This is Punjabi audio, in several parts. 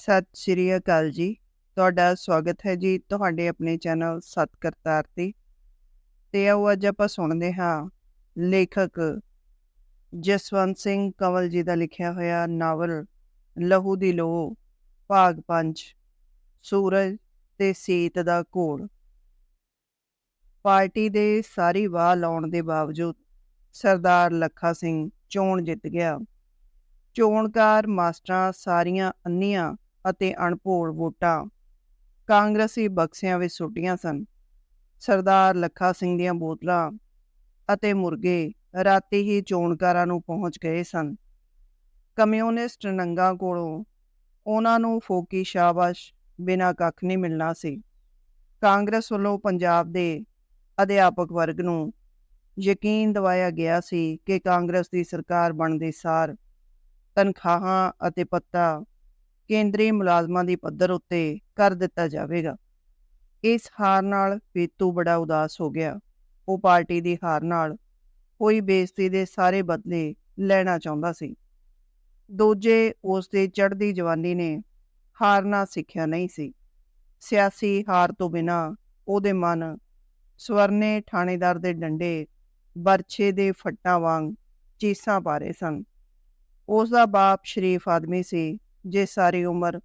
ਸਤਿ ਸ਼੍ਰੀ ਅਕਾਲ ਜੀ। ਤੁਹਾਡਾ ਸਵਾਗਤ ਹੈ ਜੀ ਤੁਹਾਡੇ ਆਪਣੇ ਚੈਨਲ ਸਤ ਕਰਤਾਰ ਤੇ। ਤੇ ਆਓ ਅੱਜ ਆਪਾਂ ਸੁਣਦੇ ਹਾਂ ਲੇਖਕ ਜਸਵੰਤ ਸਿੰਘ ਕੰਵਲ ਜੀ ਦਾ ਲਿਖਿਆ ਹੋਇਆ ਨਾਵਲ ਲਹੂ ਦੀ ਲੋਹ ਭਾਗ 5 ਸੂਰਜ ਤੇ ਸੀਤ ਦਾ ਘੋਲ। ਪਾਰਟੀ ਦੇ ਸਾਰੀ ਵਾਹ ਲਾਉਣ ਦੇ ਬਾਵਜੂਦ ਸਰਦਾਰ ਲੱਖਾ ਸਿੰਘ ਚੋਣ ਜਿੱਤ ਗਿਆ। ਚੋਣਕਾਰ ਮਾਸਟਰਾਂ ਸਾਰੀਆਂ ਅੰਨੀਆਂ ਅਤੇ ਅਣਭੋਲ ਵੋਟਾਂ। ਕਾਂਗਰਸੀ ਬਕਸਿਆਂ ਵਿੱਚ ਸੁੱਟੀਆਂ ਸਨ। ਸਰਦਾਰ ਲੱਖਾ ਸਿੰਘ ਦੀਆਂ ਬੋਤਲਾਂ ਅਤੇ ਮੁਰਗੇ ਰਾਤੀ ਹੀ ਚੋਣਕਾਰਾਂ ਨੂੰ ਪਹੁੰਚ ਗਏ ਸਨ। ਕਮਿਊਨਿਸਟ ਨੰਗਾ ਕੋਲੋਂ ਉਹਨਾਂ ਨੂੰ ਫੋਕੀ ਸ਼ਾਬਾਸ਼ ਬਿਨਾਂ ਕੱਖ ਨਹੀਂ ਮਿਲਣਾ ਸੀ। ਕਾਂਗਰਸ ਵੱਲੋਂ ਪੰਜਾਬ ਦੇ ਅਧਿਆਪਕ ਵਰਗ ਨੂੰ ਯਕੀਨ ਦਿਵਾਇਆ ਗਿਆ ਸੀ ਕਿ ਕਾਂਗਰਸ ਦੀ ਸਰਕਾਰ ਬਣਦੇ ਸਾਰ ਤਨਖਾਹਾਂ ਅਤੇ ਪੱਤਾ ਕੇਂਦਰੀ ਮੁਲਾਜ਼ਮਾਂ ਦੀ ਪੱਧਰ ਉੱਤੇ ਕਰ ਦਿੱਤਾ ਜਾਵੇਗਾ। ਇਸ ਹਾਰ ਨਾਲ ਪੀਤੂ ਬੜਾ ਉਦਾਸ ਹੋ ਗਿਆ। ਉਹ ਪਾਰਟੀ ਦੀ ਹਾਰ ਨਾਲ ਹੋਈ ਬੇਇੱਜ਼ਤੀ ਦੇ ਸਾਰੇ ਬਦਲੇ ਲੈਣਾ ਚਾਹੁੰਦਾ ਸੀ। ਦੂਜੇ ਉਸ ਦੇ ਚੜ੍ਹਦੀ ਜਵਾਨੀ ਨੇ ਹਾਰਨਾ ਸਿੱਖਿਆ ਨਹੀਂ ਸੀ। ਸਿਆਸੀ ਹਾਰ ਤੋਂ ਬਿਨਾ ਉਹਦੇ ਮਨ ਸਵਰਨੇ ਥਾਣੇਦਾਰ ਦੇ ਡੰਡੇ, ਬਰਛੇ ਦੇ ਫੱਟਾਂ ਵਾਂਗ ਚੀਸਾਂ ਪਾ ਰਹੇ ਸਨ। ਉਸ ਦਾ ਬਾਪ ਸ਼ਰੀਫ ਆਦਮੀ ਸੀ। ਜੇ ਸਾਰੀ ਉਮਰ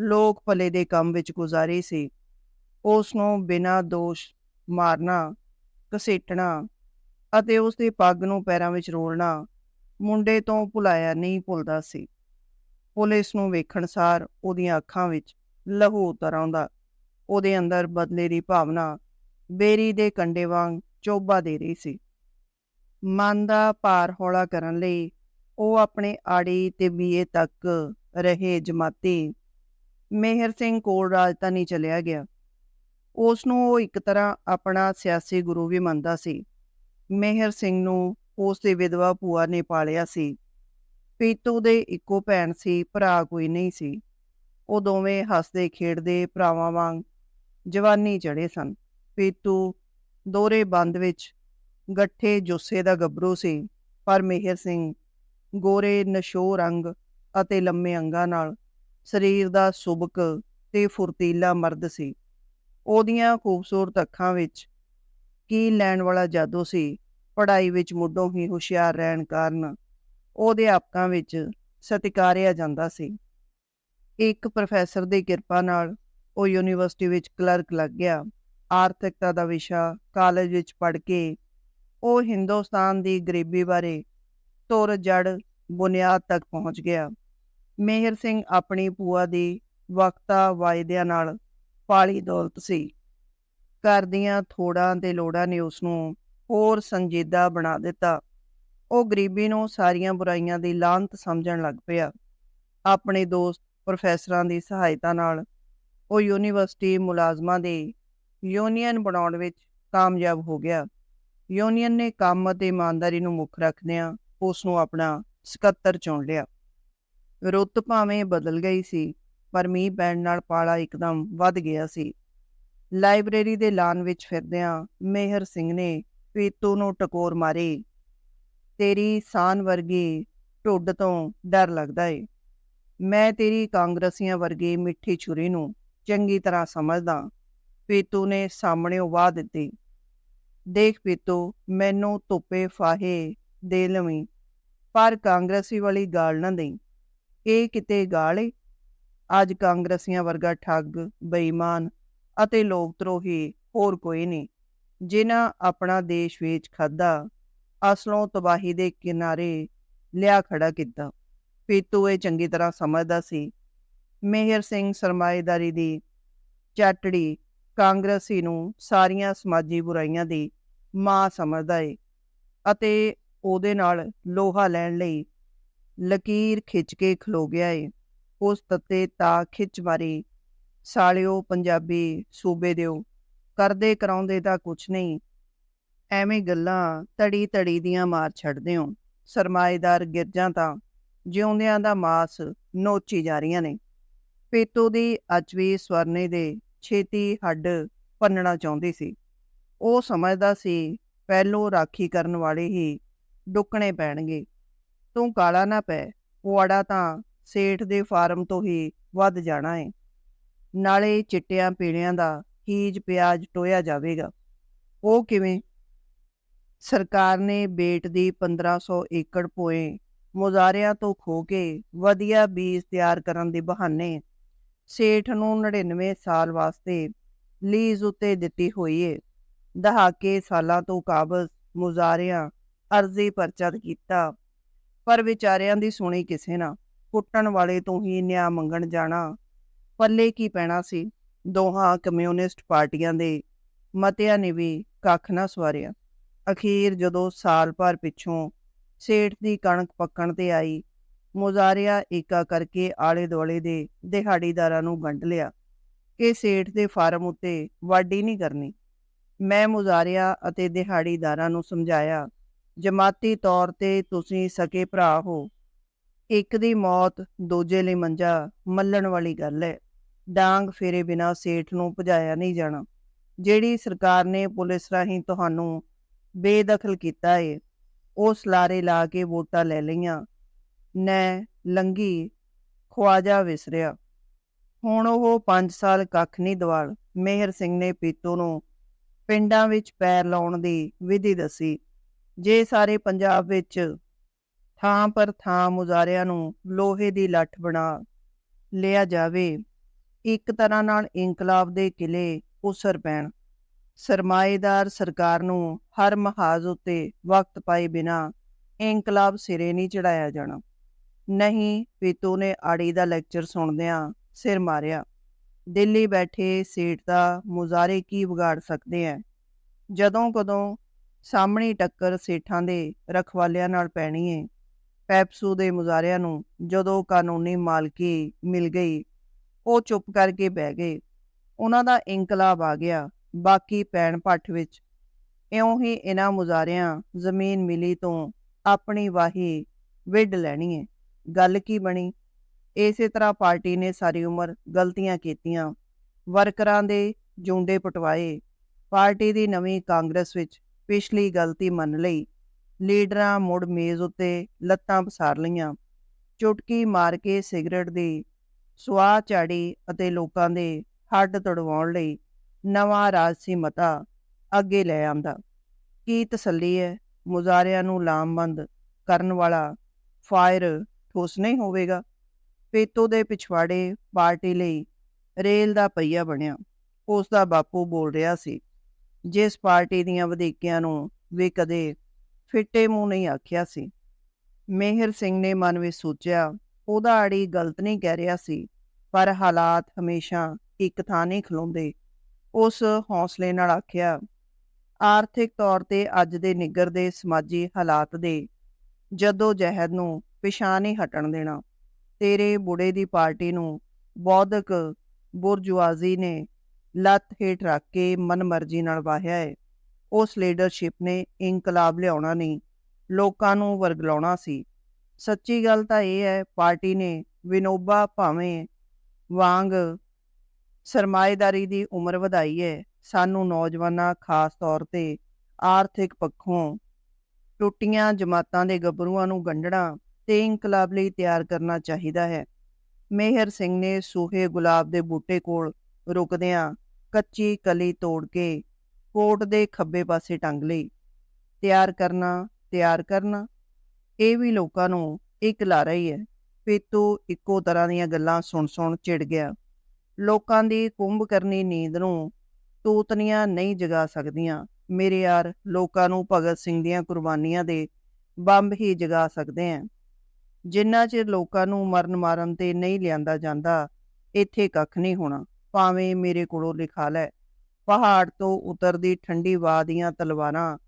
ਲੋਕ ਭਲੇ ਦੇ ਕੰਮ ਵਿੱਚ ਗੁਜ਼ਾਰੀ ਸੀ ਉਸ ਨੂੰ ਬਿਨਾਂ ਦੋਸ਼ ਮਾਰਨਾ, ਘਸੀਟਣਾ ਅਤੇ ਉਸ ਦੀ ਪੱਗ ਨੂੰ ਪੈਰਾਂ ਵਿੱਚ ਰੋਲਣਾ ਮੁੰਡੇ ਤੋਂ ਭੁਲਾਇਆ ਨਹੀਂ ਭੁੱਲਦਾ ਸੀ। ਪੁਲਿਸ ਨੂੰ ਵੇਖਣ ਸਾਰ ਉਹਦੀਆਂ ਅੱਖਾਂ ਵਿੱਚ ਲਹੂ ਉਤਰ ਆਉਂਦਾ। ਉਹਦੇ ਅੰਦਰ ਬਦਲੇ ਦੀ ਭਾਵਨਾ ਬੇਰੀ ਦੇ ਕੰਡੇ ਵਾਂਗ ਚੋਬਾ ਦੇ ਰਹੀ ਸੀ। ਮਨ ਦਾ ਭਾਰ ਹੌਲਾ ਕਰਨ ਲਈ ਉਹ ਆਪਣੇ ਆੜੀ ਤੇ ਬੀਏ ਤੱਕ ਰਹੇ ਜਮਾਤੀ। ਮੇਹਰ ਸਿੰਘ ਕੋਲ ਰਾਜਧਾਨੀ ਚਲਿਆ ਗਿਆ। ਉਸ ਨੂੰ ਉਹ ਇੱਕ ਤਰ੍ਹਾਂ ਆਪਣਾ ਸਿਆਸੀ ਗੁਰੂ ਵੀ ਮੰਨਦਾ ਸੀ। ਮੇਹਰ ਸਿੰਘ ਨੂੰ ਉਸ ਦੇ ਵਿਧਵਾ ਭੂਆ ਨੇ ਪਾਲਿਆ ਸੀ। ਪੀਤੂ ਦੇ ਇੱਕੋ ਭੈਣ ਸੀ, ਭਰਾ ਕੋਈ ਨਹੀਂ ਸੀ। ਉਹ ਦੋਵੇਂ ਹੱਸਦੇ, ਖੇਡਦੇ, ਭਰਾਵਾਂ ਵਾਂਗ ਜਵਾਨੀ ਚੜੇ ਸਨ। ਪੀਤੂ ਦੋਰੇ ਬੰਦ ਵਿੱਚ ਗੱਠੇ ਜੋਸੇ ਦਾ ਗੱਭਰੂ ਸੀ, ਪਰ ਮੇਹਰ ਸਿੰਘ ਗੋਰੇ ਨਸ਼ੋ ਰੰਗ ਅਤੇ ਲੰਮੇ ਅੰਗਾਂ ਨਾਲ ਸਰੀਰ ਦਾ ਸੁਬਕ ਤੇ ਫੁਰਤੀਲਾ ਮਰਦ ਸੀ। ਉਹਦੀਆਂ ਖੂਬਸੂਰਤ ਅੱਖਾਂ ਵਿੱਚ ਕੀ ਲੈਣ ਵਾਲਾ ਜਾਦੂ ਸੀ, ਪੜ੍ਹਾਈ ਵਿੱਚ ਮੁੱਢੋਂ ਹੀ ਹੁਸ਼ਿਆਰ ਰਹਿਣ ਕਾਰਨ ਉਹਦੇ ਆਪਕਾਂ ਵਿੱਚ ਸਤਿਕਾਰਿਆ ਜਾਂਦਾ ਸੀ। ਇੱਕ ਪ੍ਰੋਫੈਸਰ ਦੀ ਕਿਰਪਾ ਨਾਲ ਉਹ ਯੂਨੀਵਰਸਿਟੀ ਵਿੱਚ ਕਲਰਕ ਲੱਗ ਗਿਆ। ਆਰਥਿਕਤਾ ਦਾ ਵਿਸ਼ਾ ਕਾਲਜ ਵਿੱਚ ਪੜ੍ਹ ਕੇ ਉਹ ਹਿੰਦੁਸਤਾਨ ਦੀ ਗਰੀਬੀ ਬਾਰੇ ਤੁਰ ਜੜ ਬੁਨਿਆਦ ਤੱਕ ਪਹੁੰਚ ਗਿਆ। ਮੇਹਰ ਸਿੰਘ ਆਪਣੀ ਭੂਆ ਦੀ ਵਕਤਾ ਵਾਇਦਿਆਂ ਨਾਲ ਪਾਲੀ ਦੌਲਤ ਸੀ। ਘਰ ਦੀਆਂ ਥੋੜਾਂ ਤੇ ਲੋੜਾਂ ਨੇ ਉਸ ਨੂੰ ਹੋਰ ਸੰਜੀਦਾ ਬਣਾ ਦਿੱਤਾ। ਉਹ ਗਰੀਬੀ ਨੂੰ ਸਾਰੀਆਂ ਬੁਰਾਈਆਂ ਦੀ ਲਾਂਤ ਸਮਝਣ ਲੱਗ ਪਿਆ। ਆਪਣੇ ਦੋਸਤ ਪ੍ਰੋਫੈਸਰਾਂ ਦੀ ਸਹਾਇਤਾ ਨਾਲ ਉਹ ਯੂਨੀਵਰਸਿਟੀ ਮੁਲਾਜ਼ਮਾਂ ਦੇ ਯੂਨੀਅਨ ਬਣਾਉਣ ਵਿੱਚ ਕਾਮਯਾਬ ਹੋ ਗਿਆ। ਯੂਨੀਅਨ ਨੇ ਕੰਮ ਅਤੇ ਇਮਾਨਦਾਰੀ ਨੂੰ ਮੁੱਖ ਰੱਖਦਿਆਂ ਉਸ ਨੂੰ ਆਪਣਾ ਸਕੱਤਰ ਚੁਣ ਲਿਆ। ਰੁੱਤ ਭਾਵੇਂ ਬਦਲ ਗਈ ਸੀ, ਪਰ ਮੀਂਹ ਪੈਣ ਨਾਲ ਪਾਲਾ ਇੱਕਦਮ ਵੱਧ ਗਿਆ ਸੀ। ਲਾਇਬ੍ਰੇਰੀ ਦੇ ਲਾਨ ਵਿੱਚ ਫਿਰਦਿਆਂ ਮੇਹਰ ਸਿੰਘ ਨੇ ਪੀਤੂ ਨੂੰ ਟਕੋਰ ਮਾਰੀ। ਤੇਰੀ ਸਾਨ ਵਰਗੀ ਢੁੱਡ ਤੋਂ ਡਰ ਲੱਗਦਾ ਏ। ਮੈਂ ਤੇਰੀ ਕਾਂਗਰਸੀਆਂ ਵਰਗੀ ਮਿੱਠੀ ਛੁਰੀ ਨੂੰ ਚੰਗੀ ਤਰ੍ਹਾਂ ਸਮਝਦਾ ਪੀਤੂ ਨੇ ਸਾਹਮਣੇ ਵਾਹ ਦਿੱਤੀ। ਦੇਖ ਪੀਤੂ, ਮੈਨੂੰ ਧੁੱਪੇ ਫਾਹੇ ਦੇ ਲਵੀਂ, ਪਰ ਕਾਂਗਰਸੀ ਵਾਲੀ ਗਾਲ ਨਾ ਦੇਈ। ਇਹ ਕਿਤੇ ਗਾਲ। ਏ ਅੱਜ ਕਾਂਗਰਸੀਆਂ ਵਰਗਾ ਠੱਗ, ਬੇਈਮਾਨ ਅਤੇ ਲੋਕ ਤਰੋਹੀ ਹੋਰ ਕੋਈ ਨਹੀਂ। ਜਿਨ੍ਹਾਂ ਆਪਣਾ ਦੇਸ਼ ਵੇਚ ਖਾਦਾ ਅਸਲੋਂ ਤਬਾਹੀ ਦੇ ਕਿਨਾਰੇ ਲਿਆ ਖੜਾ ਕੀਤਾ। ਪੀਤੂ ਇਹ ਚੰਗੀ ਤਰ੍ਹਾਂ ਸਮਝਦਾ ਸੀ। ਮੇਹਰ ਸਿੰਘ ਸਰਮਾਏਦਾਰੀ ਦੀ ਚਾਟੜੀ ਕਾਂਗਰਸੀ ਨੂੰ ਸਾਰੀਆਂ ਸਮਾਜੀ ਬੁਰਾਈਆਂ ਦੀ ਮਾਂ ਸਮਝਦਾ ਏ ਅਤੇ ਉਹਦੇ ਨਾਲ ਲੋਹਾ ਲੈਣ ਲਈ ਲਕੀਰ ਖਿੱਚ ਕੇ ਖਲੋ ਗਿਆ ਏ। ਉਸ ਤੱਤੇ ਤਾਂ ਖਿੱਚ ਮਾਰੀ। ਸਾਲਿਓ ਪੰਜਾਬੀ, ਸੂਬੇ ਦਿਓ। ਕਰਦੇ ਕਰਾਉਂਦੇ ਤਾਂ ਕੁਛ ਨਹੀਂ। ਐਵੇਂ ਗੱਲਾਂ ਤੜੀ ਤੜੀ ਦੀਆਂ ਮਾਰ ਛੱਡਦੇ ਹੋ। ਸਰਮਾਏਦਾਰ ਗਿਰਜਾਂ ਤਾਂ ਜਿਉਂਦਿਆਂ ਦਾ ਮਾਸ ਨੋਚੀ ਜਾ ਰਹੀਆਂ ਨੇ। ਪੇਤੋ ਦੀ ਅੱਜ ਵੀ ਸਵਰਨੇ ਦੇ ਛੇਤੀ ਹੱਡ ਪੰਨਣਾ ਚਾਹੁੰਦੀ ਸੀ। ਉਹ ਸਮਝਦਾ ਸੀ, ਪਹਿਲੋਂ ਰਾਖੀ ਕਰਨ ਵਾਲੇ ਹੀ ਡੁੱਕਣੇ ਪੈਣਗੇ। ਤੂੰ ਕਾਲਾ ਨਾ ਪੈ, ਪੁਆੜਾ ਤਾਂ ਸੇਠ ਦੇ ਫਾਰਮ ਤੋਂ ਹੀ ਵੱਧ ਜਾਣਾ ਏ। ਨਾਲੇ ਚਿੱਟਿਆਂ ਪੀੜਿਆਂ ਦਾ ਹੀਜ ਪਿਆਜ ਟੋਇਆ ਜਾਵੇਗਾ। ਉਹ ਕਿਵੇਂ? ਸਰਕਾਰ ਨੇ ਬੇਟ ਦੀ 1500 ਏਕੜ ਪੋਏ ਮੁਜ਼ਾਰਿਆਂ ਤੋਂ ਖੋ ਕੇ ਵਧੀਆ ਬੀਜ ਤਿਆਰ ਕਰਨ ਦੇ ਬਹਾਨੇ ਸੇਠ ਨੂੰ 99 ਸਾਲ ਵਾਸਤੇ ਲੀਜ਼ ਉੱਤੇ ਦਿੱਤੀ ਹੋਈ ਏ। ਦਹਾਕੇ ਸਾਲਾਂ ਤੋਂ ਕਾਬਜ਼ ਮੁਜ਼ਾਰਿਆਂ ਅਰਜ਼ੀ ਪਰਚਾ ਕੀਤਾ ਪਰ ਵਿਚਾਰਿਆਂ ਦੀ ਸੁਣੀ ਕਿਸੇ ਨਾ। ਕੁੱਟਣ ਵਾਲੇ ਤੋਂ ਹੀ ਨਿਆਂ ਮੰਗਣ ਜਾਣਾ। ਪੱਲੇ ਕੀ ਪੈਣਾ ਸੀ? ਦੋਹਾਂ ਕਮਿਊਨਿਸਟ ਪਾਰਟੀਆਂ ਦੇ ਮਤਿਆਂ ਨੇ ਵੀ ਕੱਖ ਨਾ ਸਵਾਰਿਆ। ਅਖੀਰ ਜਦੋਂ ਸਾਲ ਭਰ ਪਿੱਛੋਂ ਸੇਠ ਦੀ ਕਣਕ ਪੱਕਣ ਤੇ ਆਈ, ਮੁਜ਼ਾਰਿਆ ਏਕਾ ਕਰਕੇ ਆਲੇ ਦੁਆਲੇ ਦੇ ਦਿਹਾੜੀਦਾਰਾਂ ਨੂੰ ਵੰਡ ਲਿਆ ਕਿ ਸੇਠ ਦੇ ਫਾਰਮ ਉੱਤੇ ਵਾਢੀ ਨਹੀਂ ਕਰਨੀ। ਮੈਂ ਮੁਜ਼ਾਰਿਆ ਅਤੇ ਦਿਹਾੜੀਦਾਰਾਂ ਨੂੰ ਸਮਝਾਇਆ ਜਮਾਤੀ ਤੌਰ ਤੇ ਤੁਸੀਂ ਸਕੇ ਭਰਾ ਹੋ। ਇੱਕ ਦੀ ਮੌਤ ਦੂਜੇ ਲਈ ਮੰਜਾ ਮੱਲਣ ਵਾਲੀ ਗੱਲ ਹੈ। ਡਾਂਗ ਫੇਰੇ ਬਿਨਾ ਸੇਠ ਨੂੰ ਭਜਾਇਆ ਨਹੀਂ ਜਾਣਾ। ਜਿਹੜੀ ਸਰਕਾਰ ਨੇ ਪੁਲਿਸ ਰਾਹੀਂ ਤੁਹਾਨੂੰ ਬੇਦਖਲ ਕੀਤਾ ਏ ਉਸ ਲਾਰੇ ਲਾ ਕੇ ਵੋਟਾਂ ਲੈ ਲਈਆਂ। ਨੈ ਲੰਗੀ ਖਵਾਜਾ ਵਿਸਰਿਆ। ਹੁਣ ਉਹ 5 ਸਾਲ ਕੱਖ ਨਹੀਂ ਦਵਾਲ। ਮੇਹਰ ਸਿੰਘ ਨੇ ਪੀਤੋ ਨੂੰ ਪਿੰਡਾਂ ਵਿੱਚ ਪੈਰ ਲਾਉਣ ਦੀ ਵਿਧੀ ਦੱਸੀ। ਜੇ ਸਾਰੇ ਪੰਜਾਬ ਵਿੱਚ ਥਾਂ ਪਰ ਥਾਂ ਮੁਜ਼ਾਰਿਆਂ ਨੂੰ ਲੋਹੇ ਦੀ ਲੱਠ ਬਣਾ ਲਿਆ ਜਾਵੇ, ਇੱਕ ਤਰ੍ਹਾਂ ਨਾਲ ਇਨਕਲਾਬ ਦੇ ਕਿਲੇ ਉਸਰ ਪੈਣ। ਸਰਮਾਏਦਾਰ ਸਰਕਾਰ ਨੂੰ ਹਰ ਮਹਾਜ਼ ਉੱਤੇ ਵਕਤ ਪਾਏ ਬਿਨਾ ਇਨਕਲਾਬ ਸਿਰੇ ਨਹੀਂ ਚੜਾਇਆ ਜਾਣਾ। ਨਹੀਂ, ਪੀਤੂ ਨੇ ਆੜੀ ਦਾ ਲੈਕਚਰ ਸੁਣਦਿਆਂ ਸਿਰ ਮਾਰਿਆ। ਦਿੱਲੀ ਬੈਠੇ ਸੇਠ ਦਾ ਮੁਜ਼ਾਰੇ ਕੀ ਵਿਗਾੜ ਸਕਦੇ ਐ? ਜਦੋਂ ਕਦੋਂ ਸਾਹਮਣੀ ਟੱਕਰ ਸੇਠਾਂ ਦੇ ਰਖਵਾਲਿਆਂ ਨਾਲ ਪੈਣੀ ਏ। ਪੈਪਸੂ ਦੇ ਮੁਜ਼ਾਰਿਆਂ ਨੂੰ ਜਦੋਂ ਕਾਨੂੰਨੀ ਮਾਲਕੀ ਮਿਲ ਗਈ, ਉਹ ਚੁੱਪ ਕਰਕੇ ਬਹਿ ਗਏ। ਉਹਨਾਂ ਦਾ ਇਨਕਲਾਬ ਆ ਗਿਆ, ਬਾਕੀ ਪੈਣ ਪੱਠ ਵਿੱਚ। ਇਉਂ ਹੀ ਇਹਨਾਂ ਮੁਜ਼ਾਰਿਆਂ ਜ਼ਮੀਨ ਮਿਲੀ ਤੋਂ ਆਪਣੀ ਵਾਹੀ ਵਿੱਢ ਲੈਣੀ ਏ। ਗੱਲ ਕੀ ਬਣੀ? ਇਸੇ ਤਰ੍ਹਾਂ ਪਾਰਟੀ ਨੇ ਸਾਰੀ ਉਮਰ ਗਲਤੀਆਂ ਕੀਤੀਆਂ। ਵਰਕਰਾਂ ਦੇ ਜੁੰਡੇ ਪਟਵਾਏ। ਪਾਰਟੀ ਦੀ ਨਵੀਂ ਕਾਂਗਰਸ ਵਿੱਚ ਪਿਛਲੀ ਗਲਤੀ ਮੰਨ ਲਈ। ਲੀਡਰਾਂ ਮੁੜ ਮੇਜ਼ ਉੱਤੇ ਲੱਤਾਂ ਪਸਾਰ ਲਈਆਂ। ਚੁਟਕੀ ਮਾਰ ਕੇ ਸਿਗਰਟ ਦੀ ਸਵਾਹ ਝਾੜੀ ਅਤੇ ਲੋਕਾਂ ਦੇ ਹੱਡ ਤੜਵਾਉਣ ਲਈ ਨਵਾਂ ਰਾਜਸੀ ਮਤਾ ਅੱਗੇ ਲੈ ਆਂਦਾ। ਕੀ ਤਸੱਲੀ ਹੈ? ਮੁਜ਼ਾਰਿਆਂ ਨੂੰ ਲਾਮਬੰਦ ਕਰਨ ਵਾਲਾ ਫਾਇਰ ਠੋਸ ਨਹੀਂ ਹੋਵੇਗਾ। ਪੇਤੋ ਦੇ ਪਿਛਵਾੜੇ ਪਾਰਟੀ ਲਈ ਰੇਲ ਦਾ ਪਈਆ ਬਣਿਆ। ਉਸ ਦਾ ਬਾਪੂ ਬੋਲ ਰਿਹਾ ਸੀ ਜਿਸ ਪਾਰਟੀ ਦੀਆਂ ਵਧੀਕੀਆਂ ਨੂੰ ਵੀ ਕਦੇ ਫਿੱਟੇ ਮੂੰਹ ਨਹੀਂ ਆਖਿਆ ਸੀ। ਮੇਹਰ ਸਿੰਘ ਨੇ ਮਨ ਵਿੱਚ ਸੋਚਿਆ, ਉਹਦਾ ਆੜੀ ਗਲਤ ਨਹੀਂ ਕਹਿ ਰਿਹਾ ਸੀ, ਪਰ ਹਾਲਾਤ ਹਮੇਸ਼ਾ ਇੱਕ ਥਾਂ ਨਹੀਂ ਖਲੋਂਦੇ। ਉਸ ਹੌਸਲੇ ਨਾਲ ਆਖਿਆ, ਆਰਥਿਕ ਤੌਰ ਤੇ ਅੱਜ ਦੇ ਨਿੱਗਰ ਦੇ ਸਮਾਜੀ ਹਾਲਾਤ ਦੇ ਜਦੋਂ ਜਹਿਦ ਨੂੰ ਪਿਛਾਂ ਨਹੀਂ ਹਟਣ ਦੇਣਾ। ਤੇਰੇ ਬੁੜੇ ਦੀ ਪਾਰਟੀ ਨੂੰ ਬੌਧਕ ਬੁਰਜੁਆਜ਼ੀ ਨੇ ਲੱਤ ਹੇਠ ਰੱਖ ਕੇ ਮਨਮਰਜ਼ੀ ਨਾਲ ਵਾਹਿਆ ਹੈ ਉਸ ਲੀਡਰਸ਼ਿਪ ਨੇ ਇਨਕਲਾਬ ਲਿਆਉਣਾ ਨਹੀਂ, ਲੋਕਾਂ ਨੂੰ ਵਰਗਲਾਉਣਾ ਸੀ। ਸੱਚੀ ਗੱਲ ਤਾਂ ਇਹ ਹੈ, ਪਾਰਟੀ ਨੇ ਵਿਨੋਬਾ ਭਾਵੇਂ ਵਾਂਗ ਸਰਮਾਏਦਾਰੀ ਦੀ ਉਮਰ ਵਧਾਈ ਹੈ, ਸਾਨੂੰ ਨੌਜਵਾਨਾਂ ਖਾਸ ਤੌਰ ਤੇ ਆਰਥਿਕ ਪੱਖੋਂ ਟੁੱਟੀਆਂ ਜਮਾਤਾਂ ਦੇ ਗੱਭਰੂਆਂ ਨੂੰ ਗੰਢਣਾ ਤੇ ਇਨਕਲਾਬ ਲਈ ਤਿਆਰ ਕਰਨਾ ਚਾਹੀਦਾ ਹੈ। ਮੇਹਰ ਸਿੰਘ ਨੇ ਸੂਹੇ ਗੁਲਾਬ ਦੇ ਬੂਟੇ ਕੋਲ ਰੁਕਦਿਆਂ ਕੱਚੀ ਕਲੀ ਤੋੜ ਕੇ ਕੋਟ ਦੇ ਖੱਬੇ ਪਾਸੇ ਟੰਗ ਲਈ। ਤਿਆਰ ਕਰਨਾ ਤਿਆਰ ਕਰਨਾ। ਇਹ ਵੀ ਲੋਕਾਂ ਨੂੰ ਇੱਕ ਲਾਰਾ ਹੀ ਹੈ। ਪੀਤੂ ਇੱਕੋ ਤਰ੍ਹਾਂ ਦੀਆਂ ਗੱਲਾਂ ਸੁਣ ਸੁਣ ਚਿੜ ਗਿਆ। ਲੋਕਾਂ ਦੀ ਕੁੰਭ ਕਰਨੀ ਨੀਂਦ ਨੂੰ ਤੂਤਨੀਆਂ ਨਹੀਂ ਜਗਾ ਸਕਦੀਆਂ। ਮੇਰੇ ਯਾਰ, ਲੋਕਾਂ ਨੂੰ ਭਗਤ ਸਿੰਘ ਦੀਆਂ ਕੁਰਬਾਨੀਆਂ ਦੇ ਬੰਬ ਹੀ ਜਗਾ ਸਕਦੇ ਆ ਜਿੰਨਾ ਚਿਰ ਲੋਕਾਂ ਨੂੰ ਮਰਨ ਮਾਰਨ ਤੇ ਨਹੀਂ ਲਿਆਂਦਾ ਜਾਂਦਾ, ਇੱਥੇ ਕੱਖ ਨਹੀਂ ਹੋਣਾ। ਭਾਵੇਂ ਮੇਰੇ ਕੋਲੋਂ ਲਿਖਾ ਲੈ। ਪਹਾੜ ਤੋਂ ਉਤਰਦੀ ਠੰਡੀ ਵਾਹ ਦੀਆਂ ਤਲਵਾਰਾਂ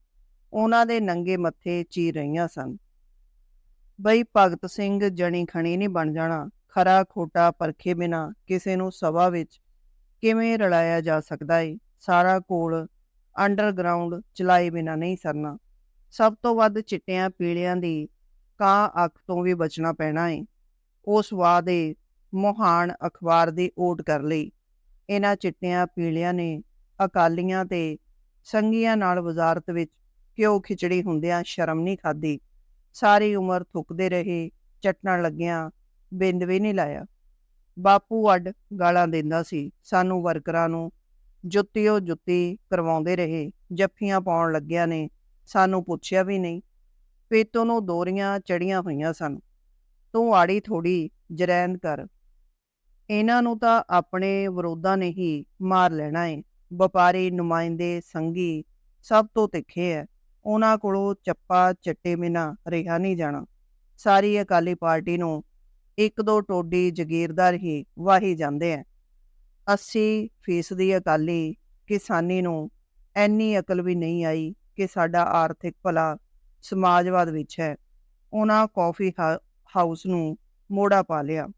ਉਹਨਾਂ ਦੇ ਨੰਗੇ ਮੱਥੇ ਚੀਰ ਰਹੀਆਂ ਸਨ। ਬਈ ਭਗਤ ਸਿੰਘ ਜਣੀ ਖਣੀ ਨਹੀਂ ਬਣ ਜਾਣਾ। ਖਰਾ ਖੋਟਾ ਪਰਖੇ ਬਿਨਾ ਕਿਸੇ ਨੂੰ ਸਭਾ ਵਿੱਚ ਕਿਵੇਂ ਰਲਾਇਆ ਜਾ ਸਕਦਾ ਏ? ਸਾਰਾ ਕੋਲ ਅੰਡਰਗਰਾਉਂਡ ਚਲਾਏ ਬਿਨਾ ਨਹੀਂ ਸਰਨਾ। ਸਭ ਤੋਂ ਵੱਧ ਚਿੱਟਿਆਂ ਪੀਲਿਆਂ ਦੀ ਕਾਂ ਅੱਖ ਤੋਂ ਵੀ ਬਚਣਾ ਪੈਣਾ ਏ। ਉਸ ਵਾਦੇ ਮੋਹਾਨ ਅਖਬਾਰ ਦੀ ਓਟ ਕਰ ਲਈ। ਇਹਨਾਂ ਚਿੱਟਿਆਂ, ਪੀਲਿਆਂ ਨੇ ਅਕਾਲੀਆਂ ਤੇ ਸੰਗੀਆਂ ਨਾਲ ਵਜ਼ਾਰਤ ਵਿੱਚ ਕਿਉਂ ਖਿਚੜੀ ਹੁੰਦਿਆਂ ਸ਼ਰਮ ਨਹੀਂ ਖਾਦੀ ਸਾਰੀ ਉਮਰ ਥੁੱਕਦੇ ਰਹੇ, ਚਟਣ ਲੱਗਿਆਂ, ਬਿੰਦ ਵੀ ਨਹੀਂ ਲਾਇਆ। ਬਾਪੂ ਅੱਡ ਗਾਲਾਂ ਦਿੰਦਾ ਸੀ। ਸਾਨੂੰ ਵਰਕਰਾਂ ਨੂੰ ਜੁੱਤੀਓ ਜੁੱਤੀ ਕਰਵਾਉਂਦੇ ਰਹੇ, ਜੱਫੀਆਂ ਪਾਉਣ ਲੱਗਿਆ ਨੇ। ਸਾਨੂੰ ਪੁੱਛਿਆ ਵੀ ਨਹੀਂ, ਪੇਤੋਂ ਨੂੰ ਦੋਰੀਆਂ ਚੜੀਆਂ ਹੋਈਆਂ ਸਨ। ਤੂੰ ਆੜੀ ਥੋੜੀ ਜਰੈਨ ਕਰ। ਇਹਨਾਂ ਨੂੰ ਤਾਂ ਆਪਣੇ ਵਿਰੋਧਾਂ ਨੇ ਹੀ ਮਾਰ ਲੈਣਾ ਏ। ਵਪਾਰੀ, ਨੁਮਾਇੰਦੇ ਸੰਗੀ ਸਭ ਤੋਂ ਤਿੱਖੇ ਹੈ ਉਹਨਾਂ ਕੋਲੋਂ ਚੱਪਾ ਚੱਟੇ ਬਿਨਾ ਰਿਹਾ ਨਹੀਂ ਜਾਣਾ। ਸਾਰੀ ਅਕਾਲੀ ਪਾਰਟੀ ਨੂੰ ਇੱਕ ਦੋ ਟੋਡੀ ਜਗੀਰਦਾਰ ਹੀ ਵਾਹੀ ਜਾਂਦੇ ਐ। 80 ਫੀਸਦੀ ਅਕਾਲੀ ਕਿਸਾਨੀ ਨੂੰ ਐਨੀ ਅਕਲ ਵੀ ਨਹੀਂ ਆਈ ਕਿ ਸਾਡਾ ਆਰਥਿਕ ਭਲਾ ਸਮਾਜਵਾਦ ਵਿੱਚ ਹੈ। ਉਹਨਾਂ ਕਾਫੀ ਹਾਊਸ ਨੂੰ ਮੋੜਾ ਪਾ ਲਿਆ।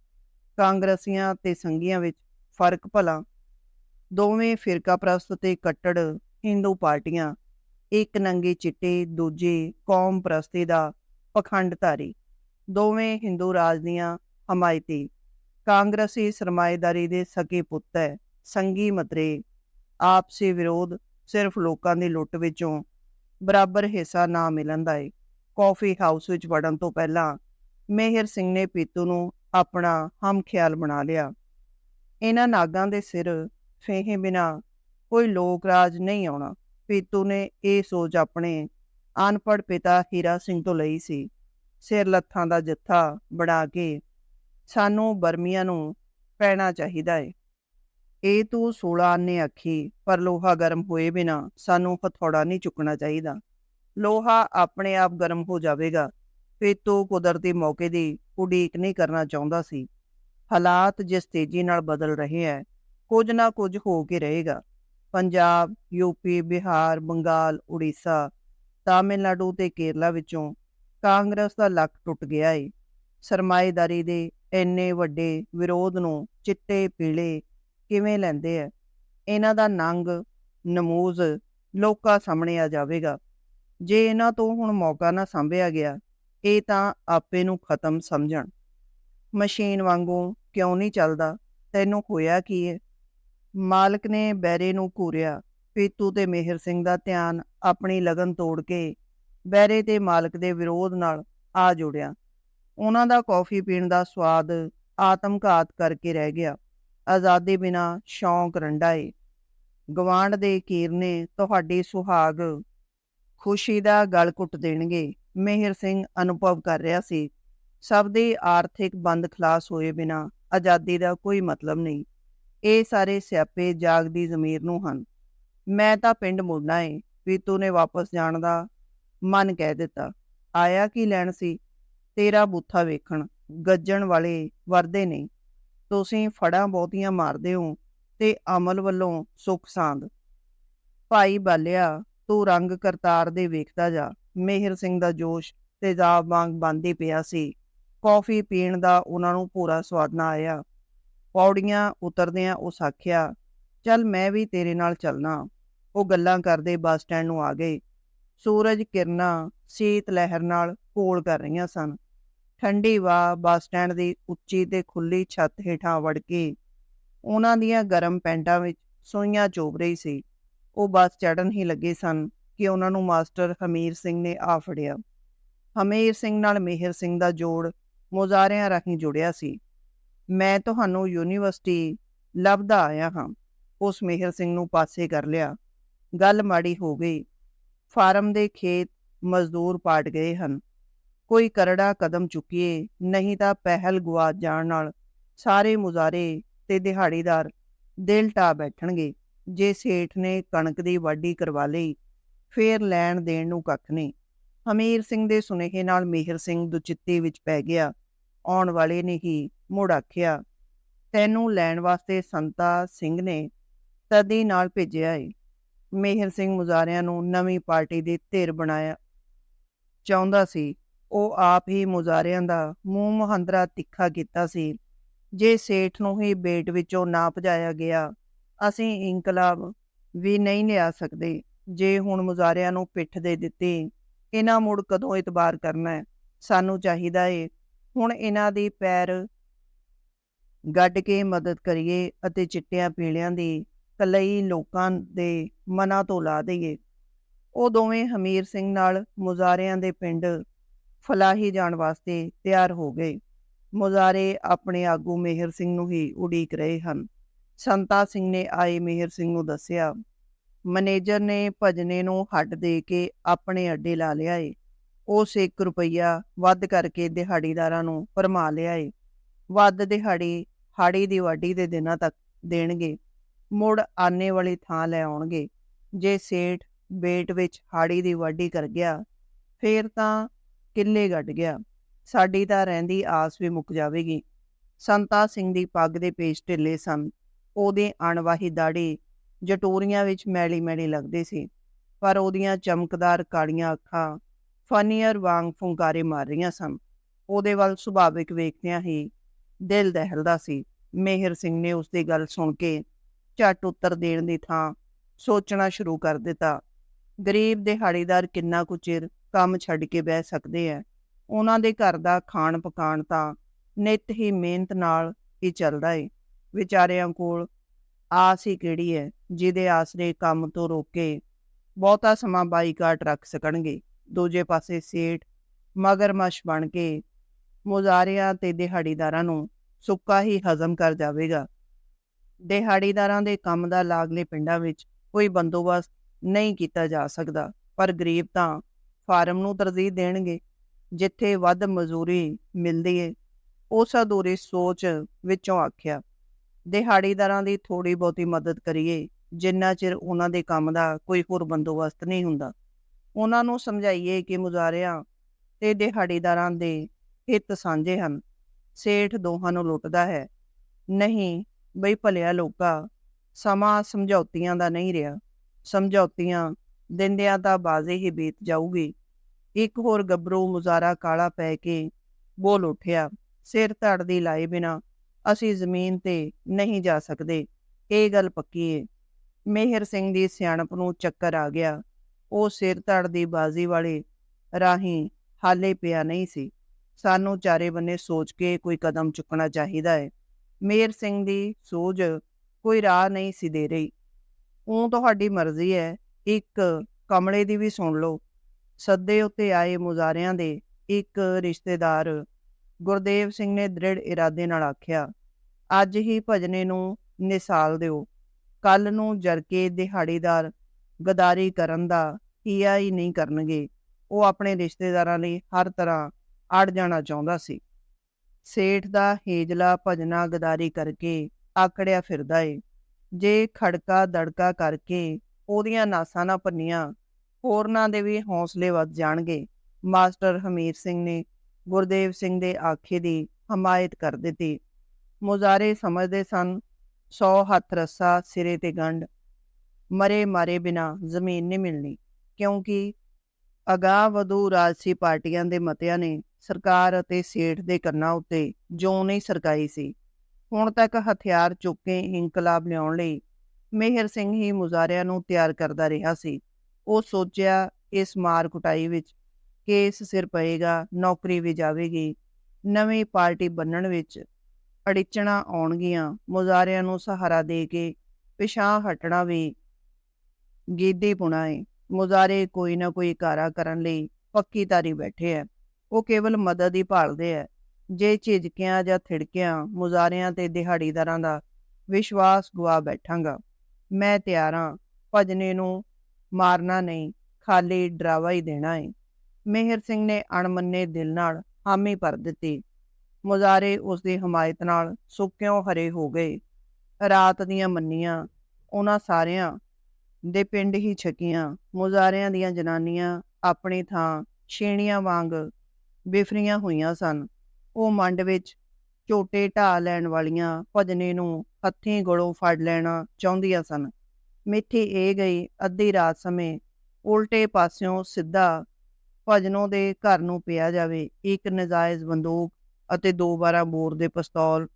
ਕਾਂਗਰਸੀਆਂ ਤੇ ਸੰਘੀਆਂ ਵਿੱਚ ਫ਼ਰਕ ਭਲਾ। ਦੋਵੇਂ ਫਿਰਕਾ ਪ੍ਰਸਤ ਤੇ ਕੱਟੜ ਹਿੰਦੂ ਪਾਰਟੀਆਂ, ਇੱਕ ਨੰਗੇ ਚਿੱਟੇ, ਦੂਜੇ ਕੌਮ ਪ੍ਰਸਤੀ ਦਾ ਪਖੰਡਧਾਰੀ। ਦੋਵੇਂ ਹਿੰਦੂ ਰਾਜ ਦੀਆਂ ਹਮਾਇਤੀ। ਕਾਂਗਰਸੀ ਸਰਮਾਏਦਾਰੀ ਦੇ ਸਕੇ ਪੁੱਤ ਹੈ। ਸੰਗੀ ਮਤਰੇ, ਆਪਸੀ ਵਿਰੋਧ ਸਿਰਫ ਲੋਕਾਂ ਦੀ ਲੁੱਟ ਵਿੱਚੋਂ ਬਰਾਬਰ ਹਿੱਸਾ ਨਾ ਮਿਲਣ ਦਾ ਏ। ਕਾਫੀ ਹਾਊਸ ਵਿੱਚ ਵੜਨ ਤੋਂ ਪਹਿਲਾਂ ਮੇਹਰ ਸਿੰਘ ਨੇ ਪੀਤੂ ਨੂੰ ਆਪਣਾ ਹਮ ਖਿਆਲ ਬਣਾ ਲਿਆ। ਇਹਨਾਂ ਨਾਗਾਂ ਦੇ ਸਿਰ ਫੇਹੇ ਬਿਨਾ ਕੋਈ ਲੋਕ ਰਾਜ ਨਹੀਂ ਆਉਣਾ। ਪੀਤੂ ਨੇ ਇਹ ਸੋਚ ਆਪਣੇ ਅਨਪੜ ਪਿਤਾ ਹੀਰਾ ਸਿੰਘ ਤੋਂ ਲਈ ਸੀ। ਸਿਰ ਲੱਥਾਂ ਦਾ ਜੱਥਾ ਬਣਾ ਕੇ ਸਾਨੂੰ ਬਰਮੀਆਂ ਨੂੰ ਪੈਣਾ ਚਾਹੀਦਾ ਏ। ਇਹ ਤੂੰ 16 ਆਨੇ ਆਖੀ, ਪਰ ਲੋਹਾ ਗਰਮ ਹੋਏ ਬਿਨਾ ਸਾਨੂੰ ਹਥੌੜਾ ਨਹੀਂ ਚੁੱਕਣਾ ਚਾਹੀਦਾ। ਲੋਹਾ ਆਪਣੇ ਆਪ ਗਰਮ ਹੋ ਜਾਵੇਗਾ। ਫੇ ਕੁਦਰਤੀ ਮੌਕੇ ਦੀ ਉਡੀਕ ਨਹੀਂ ਕਰਨਾ ਚਾਹੁੰਦਾ ਸੀ। ਹਾਲਾਤ ਜਿਸ ਤੇਜ਼ੀ ਨਾਲ ਬਦਲ ਰਹੇ ਹੈ ਕੁਝ ਨਾ ਕੁਝ ਹੋ ਕੇ ਰਹੇਗਾ। ਪੰਜਾਬ ਯੂਪੀ ਬਿਹਾਰ, ਬੰਗਾਲ, ਉੜੀਸਾ, ਤਾਮਿਲਨਾਡੂ ਤੇ ਕੇਰਲਾ ਵਿੱਚੋਂ ਕਾਂਗਰਸ ਦਾ ਲੱਕ ਟੁੱਟ ਗਿਆ ਏ। ਸਰਮਾਏਦਾਰੀ ਦੇ ਇੰਨੇ ਵੱਡੇ ਵਿਰੋਧ ਨੂੰ ਚਿੱਟੇ ਪੀਲੇ ਕਿਵੇਂ ਲੈਂਦੇ ਐ? ਇਹਨਾਂ ਦਾ ਨੰਗ, ਨਮੂਜ਼ ਲੋਕਾਂ ਸਾਹਮਣੇ ਆ ਜਾਵੇਗਾ। ਜੇ ਇਹਨਾਂ ਤੋਂ ਹੁਣ ਮੌਕਾ ਨਾ ਸੰਭਿਆ ਗਿਆ ਇਹ ਤਾਂ ਆਪੇ ਨੂੰ ਖਤਮ ਸਮਝਣ। ਮਸ਼ੀਨ ਵਾਂਗੂ ਕਿਉਂ ਨਹੀਂ ਚੱਲਦਾ? ਤੈਨੂੰ ਹੋਇਆ ਕੀ ਹੈ ਮਾਲਕ ਨੇ ਬੈਰੇ ਨੂੰ ਘੂਰਿਆ। ਪੀਤੂ ਤੇ ਮਿਹਰ ਸਿੰਘ ਦਾ ਧਿਆਨ ਆਪਣੀ ਲਗਨ ਤੋੜ ਕੇ ਬੈਰੇ ਤੇ ਮਾਲਕ ਦੇ ਵਿਰੋਧ ਨਾਲ ਆ ਜੁੜਿਆ। ਉਹਨਾਂ ਦਾ ਕੌਫੀ ਪੀਣ ਦਾ ਸਵਾਦ ਆਤਮਘਾਤ ਕਰਕੇ ਰਹਿ ਗਿਆ। ਆਜ਼ਾਦੀ ਬਿਨਾ ਸ਼ੌਂਕ ਰੰਡਾਏ। ਗਵਾਂਡ ਦੇ ਕੀਰਨੇ ਤੁਹਾਡੀ ਸੁਹਾਗ ਖੁਸ਼ੀ ਦਾ ਗਲ ਘੁੱਟ ਦੇਣਗੇ। ਮਿਹਰ ਸਿੰਘ ਅਨੁਭਵ ਕਰ ਰਿਹਾ ਸੀ। ਸਭ ਦੇ ਆਰਥਿਕ ਬੰਦ ਖਲਾਸ ਹੋਏ ਬਿਨਾ ਆਜ਼ਾਦੀ ਦਾ ਕੋਈ ਮਤਲਬ ਨਹੀਂ। ਇਹ ਸਾਰੇ ਸਿਆਪੇ ਜਾਗਦੀ ਜ਼ਮੀਰ ਨੂੰ ਹਨ। ਮੈਂ ਤਾਂ ਪਿੰਡ ਮੁੜਨਾ ਏ, ਪੀਤੂ ਨੇ ਵਾਪਸ ਜਾਣ ਦਾ ਮਨ ਕਹਿ ਦਿੱਤਾ। ਆਇਆ ਕੀ ਲੈਣ ਸੀ? ਤੇਰਾ ਬੂਥਾ ਵੇਖਣ। ਗੱਜਣ ਵਾਲੇ ਵਰਦੇ ਨਹੀਂ। ਤੁਸੀਂ ਫੜਾਂ ਬਹੁਤੀਆਂ ਮਾਰਦੇ ਹੋ ਤੇ ਅਮਲ ਵੱਲੋਂ ਸੁਖ ਸਾਂਦ ਭਾਈ ਬਾਲਿਆ, ਤੂੰ ਰੰਗ ਕਰਤਾਰ ਦੇ ਵੇਖਦਾ ਜਾ। ਮੇਹਰ ਸਿੰਘ ਦਾ ਜੋਸ਼ ਤੇਜ਼ਾਬ ਵਾਂਗ ਬੰਦੀ ਪਿਆ ਸੀ। ਕੌਫੀ ਪੀਣ ਦਾ ਉਹਨਾਂ ਨੂੰ ਪੂਰਾ ਸਵਾਦ ਨਾ ਆਇਆ। ਪੌੜੀਆਂ ਉਤਰਦਿਆਂ ਉਸ ਆਖਿਆ ਚੱਲ ਮੈਂ ਵੀ ਤੇਰੇ ਨਾਲ ਚੱਲਣਾ। ਉਹ ਗੱਲਾਂ ਕਰਦੇ ਬੱਸ ਸਟੈਂਡ ਨੂੰ ਆ ਗਏ। ਸੂਰਜ ਕਿਰਨਾਂ, ਸੀਤ ਲਹਿਰ ਨਾਲ ਕੋਲ ਕਰ ਰਹੀਆਂ ਸਨ। ਠੰਡੀ ਵਾ ਬੱਸ ਸਟੈਂਡ ਦੀ ਉੱਚੀ ਤੇ ਖੁੱਲੀ ਛੱਤ ਹੇਠਾਂ ਵੜ ਕੇ ਉਹਨਾਂ ਦੀਆਂ ਗਰਮ ਪੈਂਟਾਂ ਵਿੱਚ ਸੋਈਆਂ ਚੋਬ ਰਹੀ ਸੀ। ਉਹ ਬੱਸ ਚੜਨ ਹੀ ਲੱਗੇ ਸਨ। ਕਿ ਉਹਨਾਂ ਨੂੰ ਮਾਸਟਰ ਹਮੀਰ ਸਿੰਘ ਨੇ ਆ ਫੜਿਆ। ਹਮੀਰ ਸਿੰਘ ਨਾਲ ਮਿਹਰ ਸਿੰਘ ਦਾ ਜੋੜ ਮੁਜ਼ਾਰਿਆਂ ਰਾਹੀਂ ਜੁੜਿਆ ਸੀ। ਮੈਂ ਤੁਹਾਨੂੰ ਯੂਨੀਵਰਸਿਟੀ ਲੱਭਦਾ ਆਇਆ ਹਾਂ। ਉਸ ਮਿਹਰ ਸਿੰਘ ਨੂੰ ਪਾਸੇ ਕਰ ਲਿਆ। ਗੱਲ ਮਾੜੀ ਹੋ ਗਈ। ਫਾਰਮ ਦੇ ਖੇਤ ਮਜ਼ਦੂਰ ਪਾਟ ਗਏ ਹਨ। ਕੋਈ ਕਰੜਾ ਕਦਮ ਚੁੱਕੀਏ, ਨਹੀਂ ਤਾਂ ਪਹਿਲ ਗਵਾ ਜਾਣ ਨਾਲ ਸਾਰੇ ਮੁਜ਼ਾਰੇ ਤੇ ਦਿਹਾੜੀਦਾਰ ਦਿਲ ਟਾ ਬੈਠਣਗੇ। ਜੇ ਸੇਠ ਨੇ ਕਣਕ ਦੀ ਵਾਢੀ ਕਰਵਾ ਲਈ ਫੇਰ ਲੈਣ ਦੇਣ ਨੂੰ ਕੱਖ ਨਹੀਂ। ਹਮੀਰ ਸਿੰਘ ਦੇ ਸੁਨੇਹੇ ਨਾਲ ਮਿਹਰ ਸਿੰਘ ਦੁਚਿੱਤੀ ਵਿੱਚ ਪੈ ਗਿਆ। ਆਉਣ ਵਾਲੇ ਨੇ ਹੀ ਮੁੜ ਆਖਿਆ, ਤੈਨੂੰ ਲੈਣ ਵਾਸਤੇ ਸੰਤਾ ਸਿੰਘ ਨੇ ਤਦੀ ਨਾਲ ਭੇਜਿਆ ਏ। ਮਿਹਰ ਸਿੰਘ ਮੁਜ਼ਾਰਿਆਂ ਨੂੰ ਨਵੀਂ ਪਾਰਟੀ ਦੀ ਧਿਰ ਬਣਾਇਆ। ਚਾਹੁੰਦਾ ਸੀ, ਉਹ ਆਪ ਹੀ ਮੁਜ਼ਾਰਿਆਂ ਦਾ ਮੂੰਹ ਮਹੰਦਰਾ ਤਿੱਖਾ ਕੀਤਾ ਸੀ। ਜੇ ਸੇਠ ਨੂੰ ਹੀ ਬੇਟ ਵਿੱਚੋਂ ਨਾ ਭਜਾਇਆ ਗਿਆ, ਅਸੀਂ ਇਨਕਲਾਬ ਵੀ ਨਹੀਂ ਲਿਆ ਸਕਦੇ। ਜੇ ਹੁਣ ਮੁਜ਼ਾਰਿਆਂ ਨੂੰ ਪਿੱਠ ਦੇ ਦਿੱਤੀ, ਇਹਨਾਂ ਮੁੜ ਕਦੋਂ ਇਤਬਾਰ ਕਰਨਾ ਹੈ? ਸਾਨੂੰ ਚਾਹੀਦਾ ਏ, ਹੁਣ ਇਹਨਾਂ ਦੇ ਪੈਰ ਗੱਡ ਕੇ ਮਦਦ ਕਰੀਏ ਅਤੇ ਚਿੱਟਿਆਂ ਪੀਲਿਆਂ ਦੀ ਕਲਈ ਲੋਕਾਂ ਦੇ ਮਨਾਂ ਤੋਂ ਲਾ ਦਈਏ। ਉਹ ਦੋਵੇਂ ਹਮੀਰ ਸਿੰਘ ਨਾਲ ਮੁਜ਼ਾਰਿਆਂ ਦੇ ਪਿੰਡ ਫਲਾਹੀ ਜਾਣ ਵਾਸਤੇ ਤਿਆਰ ਹੋ ਗਏ। ਮੁਜ਼ਾਰੇ ਆਪਣੇ ਆਗੂ ਮਿਹਰ ਸਿੰਘ ਨੂੰ ਹੀ ਉਡੀਕ ਰਹੇ ਹਨ। ਸੰਤਾ ਸਿੰਘ ਨੇ ਆਏ ਮਿਹਰ ਸਿੰਘ ਨੂੰ ਦੱਸਿਆ ਮੈਨੇਜਰ ਨੇ ਭਜਨੇ ਨੂੰ ਹੱਡ ਦੇ ਕੇ ਆਪਣੇ ਅੱਡੇ ਲਾ ਲਿਆ ਏ। ਉਸ 1 ਰੁਪਈਆ ਵੱਧ ਕਰਕੇ ਦਿਹਾੜੀਦਾਰਾਂ ਨੂੰ ਭਰਮਾ ਲਿਆ ਏ। ਵੱਧ ਦਿਹਾੜੀ ਹਾੜੀ ਦੀ ਵਾਢੀ ਦੇ ਦਿਨਾਂ ਤੱਕ ਦੇਣਗੇ। ਮੁੜ ਆਨੇ ਵਾਲੀ ਥਾਂ ਲੈ ਆਉਣਗੇ। ਜੇ ਸੇਠ ਬੇਟ ਵਿੱਚ ਹਾੜੀ ਦੀ ਵਾਢੀ ਕਰ ਗਿਆ, ਫੇਰ ਤਾਂ ਕਿੱਲੇ ਗੱਡ ਗਿਆ। ਸਾਡੀ ਤਾਂ ਰਹਿੰਦੀ ਆਸ ਵੀ ਮੁੱਕ ਜਾਵੇਗੀ। ਸੰਤਾ ਸਿੰਘ ਦੀ ਪੱਗ ਦੇ ਪੇਚ ਢਿੱਲੇ ਸਨ। ਉਹਦੇ ਅਣਵਾਹੀ ਦਾੜੀ ਜਟੋਰੀਆਂ ਵਿੱਚ ਮੈਲੀ ਮੈਲੀ ਲੱਗਦੇ ਸੀ, ਪਰ ਉਹਦੀਆਂ ਚਮਕਦਾਰ ਕਾਲੀਆਂ ਅੱਖਾਂ ਫਨੀਅਰ ਵਾਂਗ ਫੁੰਕਾਰੇ ਮਾਰ ਰਹੀਆਂ ਸਨ। ਉਹਦੇ ਵੱਲ ਸੁਭਾਵਿਕ ਵੇਖਦਿਆਂ ਹੀ ਦਿਲ ਦਹਿਲਦਾ ਸੀ। ਮੇਹਰ ਸਿੰਘ ਨੇ ਉਸ ਦੀ ਗੱਲ ਸੁਣ ਕੇ ਝੱਟ ਉੱਤਰ ਦੇਣ ਦੀ ਥਾਂ ਸੋਚਣਾ ਸ਼ੁਰੂ ਕਰ ਦਿੱਤਾ। ਗਰੀਬ ਦਿਹਾੜੀਦਾਰ ਕਿੰਨਾ ਕੁ ਚਿਰ ਕੰਮ ਛੱਡ ਕੇ ਬਹਿ ਸਕਦੇ ਆ ਉਹਨਾਂ ਦੇ ਘਰ ਦਾ ਖਾਣ ਪਕਾਣ ਤਾਂ ਨਿਤ ਹੀ ਮਿਹਨਤ ਨਾਲ ਹੀ ਚੱਲਦਾ ਏ। ਵਿਚਾਰਿਆਂ ਕੋਲ ਆਸ ਹੀ ਕਿਹੜੀ ਹੈ? ਜਿਹਦੇ ਆਸਰੇ ਕੰਮ ਤੋਂ ਰੋਕੇ, ਬਹੁਤਾ ਸਮਾਂ ਬਾਈਕਾਟ ਰੱਖ ਸਕਣਗੇ। ਦੂਜੇ ਪਾਸੇ ਸੇਠ ਮਗਰਮੱਛ ਬਣ ਕੇ ਮੁਜ਼ਾਰਿਆਂ ਤੇ ਦਿਹਾੜੀਦਾਰਾਂ ਨੂੰ ਸੁੱਕਾ ਹੀ ਹਜ਼ਮ ਕਰ ਜਾਵੇਗਾ। ਦਿਹਾੜੀਦਾਰਾਂ ਦੇ ਕੰਮ ਦਾ ਲਾਗਲੇ ਪਿੰਡਾਂ ਵਿੱਚ ਕੋਈ ਬੰਦੋਬਸਤ ਨਹੀਂ ਕੀਤਾ ਜਾ ਸਕਦਾ, ਪਰ ਗਰੀਬ ਤਾਂ ਫਾਰਮ ਨੂੰ ਤਰਜੀਹ ਦੇਣਗੇ। ਜਿੱਥੇ ਵੱਧ ਮਜ਼ਦੂਰੀ ਮਿਲਦੀ ਏ ਉਸ ਅਧੂਰੀ ਸੋਚ ਵਿੱਚੋਂ ਆਖਿਆ ਦਿਹਾੜੀਦਾਰਾਂ ਦੀ ਥੋੜੀ ਬਹੁਤੀ ਮਦਦ ਕਰੀਏ, ਜਿੰਨਾ ਚਿਰ ਉਹਨਾਂ ਦੇ ਕੰਮ ਦਾ ਕੋਈ ਹੋਰ ਬੰਦੋਬਸਤ ਨਹੀਂ ਹੁੰਦਾ। ਉਹਨਾਂ ਨੂੰ ਸਮਝਾਈਏ ਕਿ ਮੁਜ਼ਾਰਿਆਂ ਤੇ ਦਿਹਾੜੀਦਾਰਾਂ ਦੇ ਹਿੱਤ ਸਾਂਝੇ ਹਨ। ਸੇਠ ਦੋਹਾਂ ਨੂੰ ਲੁੱਟਦਾ ਹੈ। ਨਹੀਂ, ਬਈ ਭਲਿਆ ਲੋਕਾ, ਸਮਾਂ ਸਮਝੌਤੀਆਂ ਦਾ ਨਹੀਂ ਰਿਹਾ। ਸਮਝੌਤੀਆਂ ਦਿੰਦਿਆਂ ਤਾਂ ਬਾਜ਼ੇ ਹੀ ਬੀਤ ਜਾਊਗੀ। ਇੱਕ ਹੋਰ ਗੱਭਰੂ ਮੁਜ਼ਾਰਾ ਕਾਲਾ ਪੈ ਕੇ ਬੋਲ ਉੱਠਿਆ। ਸਿਰ ਧੜ ਦੀ ਲਾਏ ਬਿਨਾ ਅਸੀਂ ਜ਼ਮੀਨ ਤੇ ਨਹੀਂ ਜਾ ਸਕਦੇ। ਇਹ ਗੱਲ ਪੱਕੀ ਏ। ਮਿਹਰ ਸਿੰਘ ਦੀ ਸਿਆਣਪ ਨੂੰ ਚੱਕਰ ਆ ਗਿਆ। ਉਹ ਸਿਰ ਧੜ ਦੀ ਬਾਜ਼ੀ ਵਾਲੇ ਰਾਹੀਂ ਹਾਲੇ ਪਿਆ ਨਹੀਂ ਸੀ। ਸਾਨੂੰ ਚਾਰੇ ਬੰਨੇ ਸੋਚ ਕੇ ਕੋਈ ਕਦਮ ਚੁੱਕਣਾ ਚਾਹੀਦਾ ਹੈ ਮੇਰ ਸਿੰਘ ਦੀ ਸੋਝ ਕੋਈ ਰਾਹ ਨਹੀਂ ਸੀ ਦੇ ਰਹੀ। ਉਹ ਤੁਹਾਡੀ ਮਰਜ਼ੀ ਹੈ ਇੱਕ ਕਮਲੇ ਦੀ ਵੀ ਸੁਣ ਲਓ। ਸੱਦੇ ਉੱਤੇ ਆਏ ਮੁਜ਼ਾਰਿਆਂ ਦੇ ਇੱਕ ਰਿਸ਼ਤੇਦਾਰ ਗੁਰਦੇਵ ਸਿੰਘ ਨੇ ਦ੍ਰਿੜ ਇਰਾਦੇ ਨਾਲ ਆਖਿਆ, ਅੱਜ ਹੀ ਭਜਨੇ ਨੂੰ ਨਿਸਾਲ ਦਿਓ। ਕੱਲ ਨੂੰ ਜਰਕੇ ਦਿਹਾੜੀਦਾਰ ਗਦਾਰੀ ਕਰਨ ਦਾ ਹੀਆ ਹੀ ਨਹੀਂ ਕਰਨਗੇ। ਉਹ ਆਪਣੇ ਰਿਸ਼ਤੇਦਾਰਾਂ ਲਈ ਹਰ ਤਰ੍ਹਾਂ ਅੜ ਜਾਣਾ ਚਾਹੁੰਦਾ ਸੀ। ਸੇਠ ਦਾ ਹੇਜਲਾ ਭਜਨਾ ਗਦਾਰੀ ਕਰਕੇ ਆਕੜਿਆ ਫਿਰਦਾ ਏ। ਜੇ ਖੜਕਾ ਦੜਕਾ ਕਰਕੇ ਉਹਦੀਆਂ ਨਾਸਾਂ ਨਾ ਭੰਨੀਆਂ, ਹੋਰਨਾਂ ਦੇ ਵੀ ਹੌਸਲੇ ਵੱਧ ਜਾਣਗੇ। ਮਾਸਟਰ ਹਮੀਰ ਸਿੰਘ ਨੇ ਗੁਰਦੇਵ ਸਿੰਘ ਦੇ ਆਖੇ ਦੀ ਹਮਾਇਤ ਕਰ ਦਿੱਤੀ। ਮੁਜ਼ਾਰੇ ਸਮਝਦੇ ਸਨ 100 ਹੱਥ ਰੱਸਾ, ਸਿਰੇ ਤੇ ਗੰਢ, ਮਰੇ ਮਾਰੇ ਬਿਨਾ ਜ਼ਮੀਨ ਨਹੀਂ ਮਿਲਣੀ, ਕਿਉਂਕਿ ਅਗਾਹ ਵਧੂ ਰਾਜਸੀ ਪਾਰਟੀਆਂ ਦੇ ਮਤਿਆਂ ਨੇ ਸਰਕਾਰ ਅਤੇ ਸੇਠ ਦੇ ਕੰਨਾਂ ਉੱਤੇ ਜੋ ਨਹੀਂ ਸਰਕਾਈ ਸੀ। ਹੁਣ ਤੱਕ ਹਥਿਆਰ ਚੁੱਕ ਕੇ ਇਨਕਲਾਬ ਲਿਆਉਣ ਲਈ ਮਿਹਰ ਸਿੰਘ ਹੀ ਮੁਜ਼ਾਰਿਆਂ ਨੂੰ ਤਿਆਰ ਕਰਦਾ ਰਿਹਾ ਸੀ। ਉਹ ਸੋਚਿਆ, ਇਸ ਮਾਰ ਕੁਟਾਈ ਵਿੱਚ ਕੇਸ ਸਿਰ ਪਏਗਾ, ਨੌਕਰੀ ਵੀ ਜਾਵੇਗੀ। ਨਵੀਂ ਪਾਰਟੀ ਬੰਨਣ ਵਿੱਚ ਅੜਿਚਣਾ ਆਉਣਗੀਆਂ। ਮੁਜ਼ਾਰਿਆਂ ਨੂੰ ਸਹਾਰਾ ਦੇ ਕੇ ਪਿਛਾਂ ਹਟਣਾ ਵੀ ਗੀਦੀ ਪੁਣਾਏ ਮੁਜ਼ਾਰੇ ਕੋਈ ਨਾ ਕੋਈ ਕਾਰਾ ਕਰਨ ਲਈ ਪੱਕੀ ਤਾਰੀ ਬੈਠੇ ਐ। ਉਹ ਕੇਵਲ ਮਦਦ ਹੀ ਭਾਲਦੇ ਐ। ਜੇ ਝਿਜਕਿਆਂ ਜਾਂ ਥਿੜਕਿਆਂ ਮੁਜ਼ਾਰਿਆਂ ਤੇ ਦਿਹਾੜੀਦਾਰਾਂ ਦਾ ਵਿਸ਼ਵਾਸ ਗਵਾ ਬੈਠਾਂਗਾ। ਮੈਂ ਤਿਆਰਾਂ ਭਜਨੇ ਨੂੰ ਮਾਰਨਾ ਨਹੀਂ, ਖਾਲੀ ਡਰਾਵਾ ਹੀ ਦੇਣਾ ਏ। ਮਿਹਰ ਸਿੰਘ ਨੇ ਅਣਮੰਨੇ ਦਿਲ ਨਾਲ ਹਾਮੀ ਭਰ ਦਿੱਤੀ। ਮੁਜ਼ਾਰੇ ਉਸ ਦੀ ਹਮਾਇਤ ਨਾਲ ਸੁੱਕਿਓ ਹਰੇ ਹੋ ਗਏ? ਰਾਤ ਦੀਆਂ ਮੰਨੀਆਂ, ਉਹਨਾਂ ਸਾਰਿਆਂ ਦੇ ਪਿੰਡ ਹੀ ਛਕੀਆਂ। ਮੁਜ਼ਾਰਿਆਂ ਦੀਆਂ ਜਨਾਨੀਆਂ ਆਪਣੀ ਥਾਂ ਛੇਣੀਆਂ ਵਾਂਗ ਬਿਫਰੀਆਂ ਹੋਈਆਂ ਸਨ। ਉਹ ਮੰਡ ਵਿੱਚ ਝੋਟੇ ਢਾ ਲੈਣ ਵਾਲੀਆਂ ਭਜਨੇ ਨੂੰ ਹੱਥੀਂ ਗਲੋਂ ਫੜ ਲੈਣਾ ਚਾਹੁੰਦੀਆਂ ਸਨ। ਮਿੱਠੀ ਇਹ ਗਈ ਅੱਧੀ ਰਾਤ ਸਮੇਂ ਉਲਟੇ ਪਾਸਿਓਂ ਸਿੱਧਾ ਭਜਨੋਂ ਦੇ ਘਰ ਨੂੰ ਪਿਆ ਜਾਵੇ। ਇੱਕ ਨਜਾਇਜ਼ ਬੰਦੂਕ ਅਤੇ ਦੋ ਬਾਰਾਂ ਬੋਰ ਦੇ ਪਿਸਤੌਲ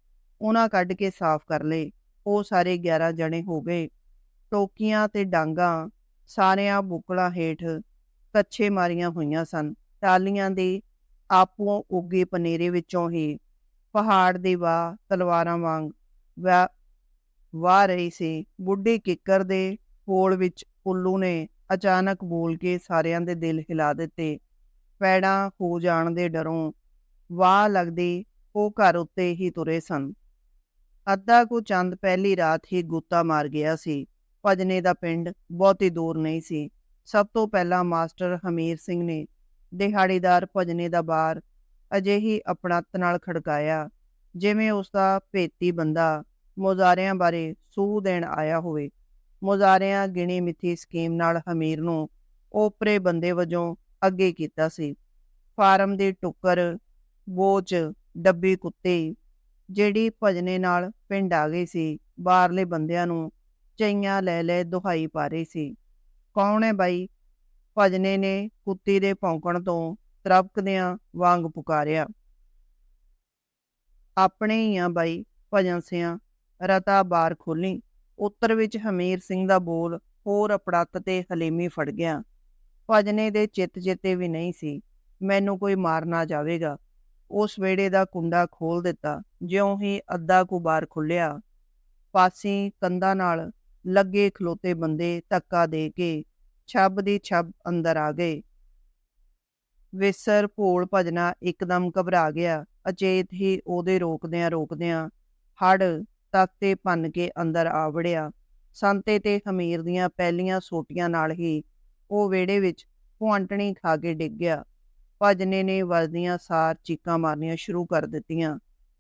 ਉਹਨਾਂ ਕੱਢ ਕੇ ਸਾਫ਼ ਕਰ ਲਏ। ਉਹ ਸਾਰੇ 11 ਜਣੇ ਹੋ ਗਏ। ਟੋਕੀਆਂ ਤੇ ਡਾਂਗਾ ਸਾਰਿਆਂ ਬੁਕਲਾਂ ਹੇਠ ਕੱਛੇ ਮਾਰੀਆਂ ਹੋਈਆਂ ਸਨ। ਟਾਲੀਆਂ ਦੇ ਆਪੋਂ ਉੱਗੇ ਪਨੇਰੇ ਵਿੱਚੋਂ ਹੀ ਪਹਾੜ ਦੇ ਵਾਹ ਤਲਵਾਰਾਂ ਵਾਂਗ ਵਾ ਵਾਹ ਰਹੀ ਸੀ। ਬੁੱਢੇ ਕਿੱਕਰ ਦੇ ਕੋਲ ਵਿੱਚ ਉੱਲੂ ਨੇ ਅਚਾਨਕ ਬੋਲ ਕੇ ਸਾਰਿਆਂ ਦੇ ਦਿਲ ਹਿਲਾ ਦਿੱਤੇ। ਪੈੜਾਂ ਹੋ ਜਾਣ ਦੇ ਡਰੋਂ ਵਾਹ ਲੱਗਦੀ ਉਹ ਘਰ ਉੱਤੇ ਹੀ ਤੁਰੇ ਸਨ। ਅੱਧਾ ਕੁ ਚੰਦ ਪਹਿਲੀ ਰਾਤ ਹੀ ਗੋਤਾ ਮਾਰ ਗਿਆ ਸੀ। ਭਜਨੇ ਦਾ ਪਿੰਡ ਬਹੁਤੀ ਦੂਰ ਨਹੀਂ ਸੀ। ਸਭ ਤੋਂ ਪਹਿਲਾਂ ਮਾਸਟਰ ਹਮੀਰ ਸਿੰਘ ਨੇ ਦਿਹਾੜੀਦਾਰ ਭਜਨੇ ਦਾ ਬਾਰ ਅਜਿਹੀ ਆਪਣਤ ਨਾਲ ਖੜਕਾਇਆ, ਜਿਵੇਂ ਉਸ ਦਾ ਭੇਤੀ ਬੰਦਾ ਮੁਜ਼ਾਰਿਆਂ ਬਾਰੇ ਸੂਹ ਦੇਣ ਆਇਆ ਹੋਵੇ। ਮੁਜ਼ਾਰਿਆਂ ਗਿਣੀ ਮਿੱਥੀ ਸਕੀਮ ਨਾਲ ਹਮੀਰ ਨੂੰ ਓਪਰੇ ਬੰਦੇ ਵਜੋਂ ਅੱਗੇ ਕੀਤਾ ਸੀ। ਫਾਰਮ ਦੀ ਟੁੱਕਰ ਬੋਚ ਡੱਬੀ ਕੁੱਤੇ, ਜਿਹੜੀ ਭਜਨੇ ਨਾਲ ਪਿੰਡ ਆ ਗਈ ਸੀ, ਬਾਹਰਲੇ ਬੰਦਿਆਂ ਨੂੰ ਚਈਆਂ ਲੈ ਲੈ ਦੁਹਾਈ ਪਾ ਰਹੀ ਸੀ। ਕੌਣ ਹੈ ਬਾਈ? ਭਜਨੇ ਨੇ ਕੁੱਤੀ ਦੇ ਭੌਂਕਣ ਤੋਂ ਤਰਪਕਦਿਆਂ ਵਾਂਗ ਪੁਕਾਰਿਆ। ਆਪਣੇ ਹੀ ਆ ਬਾਈ, ਭਜਨ ਸਿਆਂ, ਰਤਾ ਬਾਰ ਖੋਲੀ ਉੱਤਰ ਵਿੱਚ ਹਮੀਰ ਸਿੰਘ ਦਾ ਬੋਲ ਹੋਰ ਅਪੜਤ ਤੇ ਹਲੇਮੀ ਫੜ ਗਿਆ। ਭਜਨੇ ਦੇ ਚਿੱਤ ਚੇਤੇ ਵੀ ਨਹੀਂ ਸੀ, ਮੈਨੂੰ ਕੋਈ ਮਾਰਨਾ ਜਾਵੇਗਾ। ਉਸ ਵੇੜੇ ਦਾ ਕੁੰਡਾ ਖੋਲ ਦਿੱਤਾ, ਜਿਉਂ ਹੀ ਅੱਧਾ ਕੁ ਬਾਰ ਖੁੱਲਿਆ ਪਾਸੀ ਕੰਧਾਂ ਨਾਲ ਲੱਗੇ ਖਲੋਤੇ ਬੰਦੇ ਧੱਕਾ ਦੇ ਕੇ ਛੱਬ ਦੀ ਛੱਬ ਅੰਦਰ ਆ ਗਏ। ਵਿਸਰ ਭੋਲ ਭਜਨਾ ਇੱਕਦਮ ਘਬਰਾ ਗਿਆ, ਅਚੇਤ ਹੀ ਉਹਦੇ ਰੋਕਦਿਆਂ ਰੋਕਦਿਆਂ ਹੜ ਤਖਤੇ ਭੰਨ ਕੇ ਅੰਦਰ ਆ ਵੜਿਆ। ਸੰਤੇ ਤੇ ਹਮੀਰ ਦੀਆਂ ਪਹਿਲੀਆਂ ਸੋਟੀਆਂ ਨਾਲ ਹੀ ਉਹ ਵਿਹੜੇ ਵਿੱਚ ਪੁਆਂਟਣੀ ਖਾ ਕੇ ਡਿੱਗ ਗਿਆ। ਭਜਨੇ ਨੇ ਵੱਜਦੀਆਂ ਸਾਰ ਚੀਕਾਂ ਮਾਰਨੀਆਂ ਸ਼ੁਰੂ ਕਰ ਦਿੱਤੀਆਂ।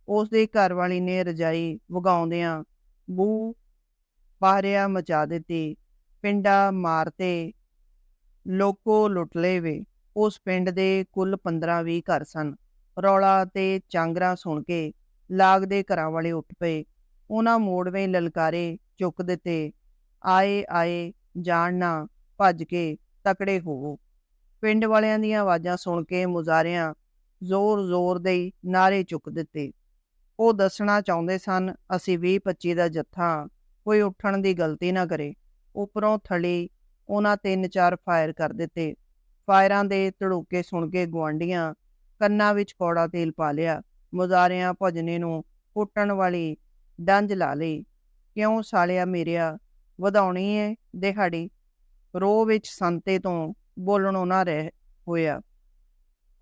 ਉਸ ਦੇ ਘਰ ਵਾਲੀ ਨੇ ਰਜਾਈ ਵਗਾਉਂਦਿਆਂ ਬੂ ਬਾਹਰਿਆ ਮਚਾ ਦਿੱਤੀ। ਪਿੰਡਾ ਮਾਰਤੇ ਲੋਕੋ ਲੁੱਟਲੇ ਵੇ ਉਸ ਪਿੰਡ ਦੇ ਕੁੱਲ 15-20 ਘਰ ਸਨ। ਰੌਲਾ ਤੇ ਚਾਂਗਰਾ ਸੁਣ ਕੇ ਲਾਗ ਦੇ ਘਰਾਂ ਵਾਲੇ ਉੱਠ ਪਏ। ਉਹਨਾਂ ਮੋੜਵੇਂ ਲਲਕਾਰੇ ਚੁੱਕ ਦਿੱਤੇ, ਆਏ ਆਏ ਜਾਣਨਾ ਭੱਜ ਕੇ ਤਕੜੇ ਹੋਵੋ। ਪਿੰਡ ਵਾਲਿਆਂ ਦੀਆਂ ਆਵਾਜ਼ਾਂ ਸੁਣ ਕੇ ਮੁਜ਼ਾਰਿਆਂ ਜ਼ੋਰ-ਜ਼ੋਰ ਦੇ ਨਾਰੇ ਚੁੱਕ ਦਿੱਤੇ। ਉਹ ਦੱਸਣਾ ਚਾਹੁੰਦੇ ਸਨ, ਅਸੀਂ 20-25 ਦਾ ਜੱਥਾ, ਕੋਈ ਉੱਠਣ ਦੀ ਗਲਤੀ ਨਾ ਕਰੇ। ਉਪਰੋਂ ਥਲੀ ਉਹਨਾਂ ਤਿੰਨ ਚਾਰ ਫਾਇਰ ਕਰ ਦਿੱਤੇ। ਫਾਇਰਾਂ ਦੇ ਧੜੂਕੇ ਸੁਣ ਕੇ ਗਵਾਂਡੀਆਂ ਕੰਨਾਂ ਵਿੱਚ ਕੌੜਾ ਤੇਲ ਪਾ ਲਿਆ। ਮੁਜ਼ਾਰਿਆਂ ਭਜਨੇ ਨੂੰ ਕੁੱਟਣ ਵਾਲੀ ਡੰਜ ਲਾ ਲਈ ਕਿਉਂ ਸਾਲਿਆ ਮੇਰਿਆ, ਵਧਾਉਣੀ ਏ ਦਿਹਾੜੀ। ਰੋ ਵਿੱਚ ਸੰਤੇ ਤੋਂ ਬੋਲਣੋਂ ਨਾ ਰਹਿ ਹੋਇਆ।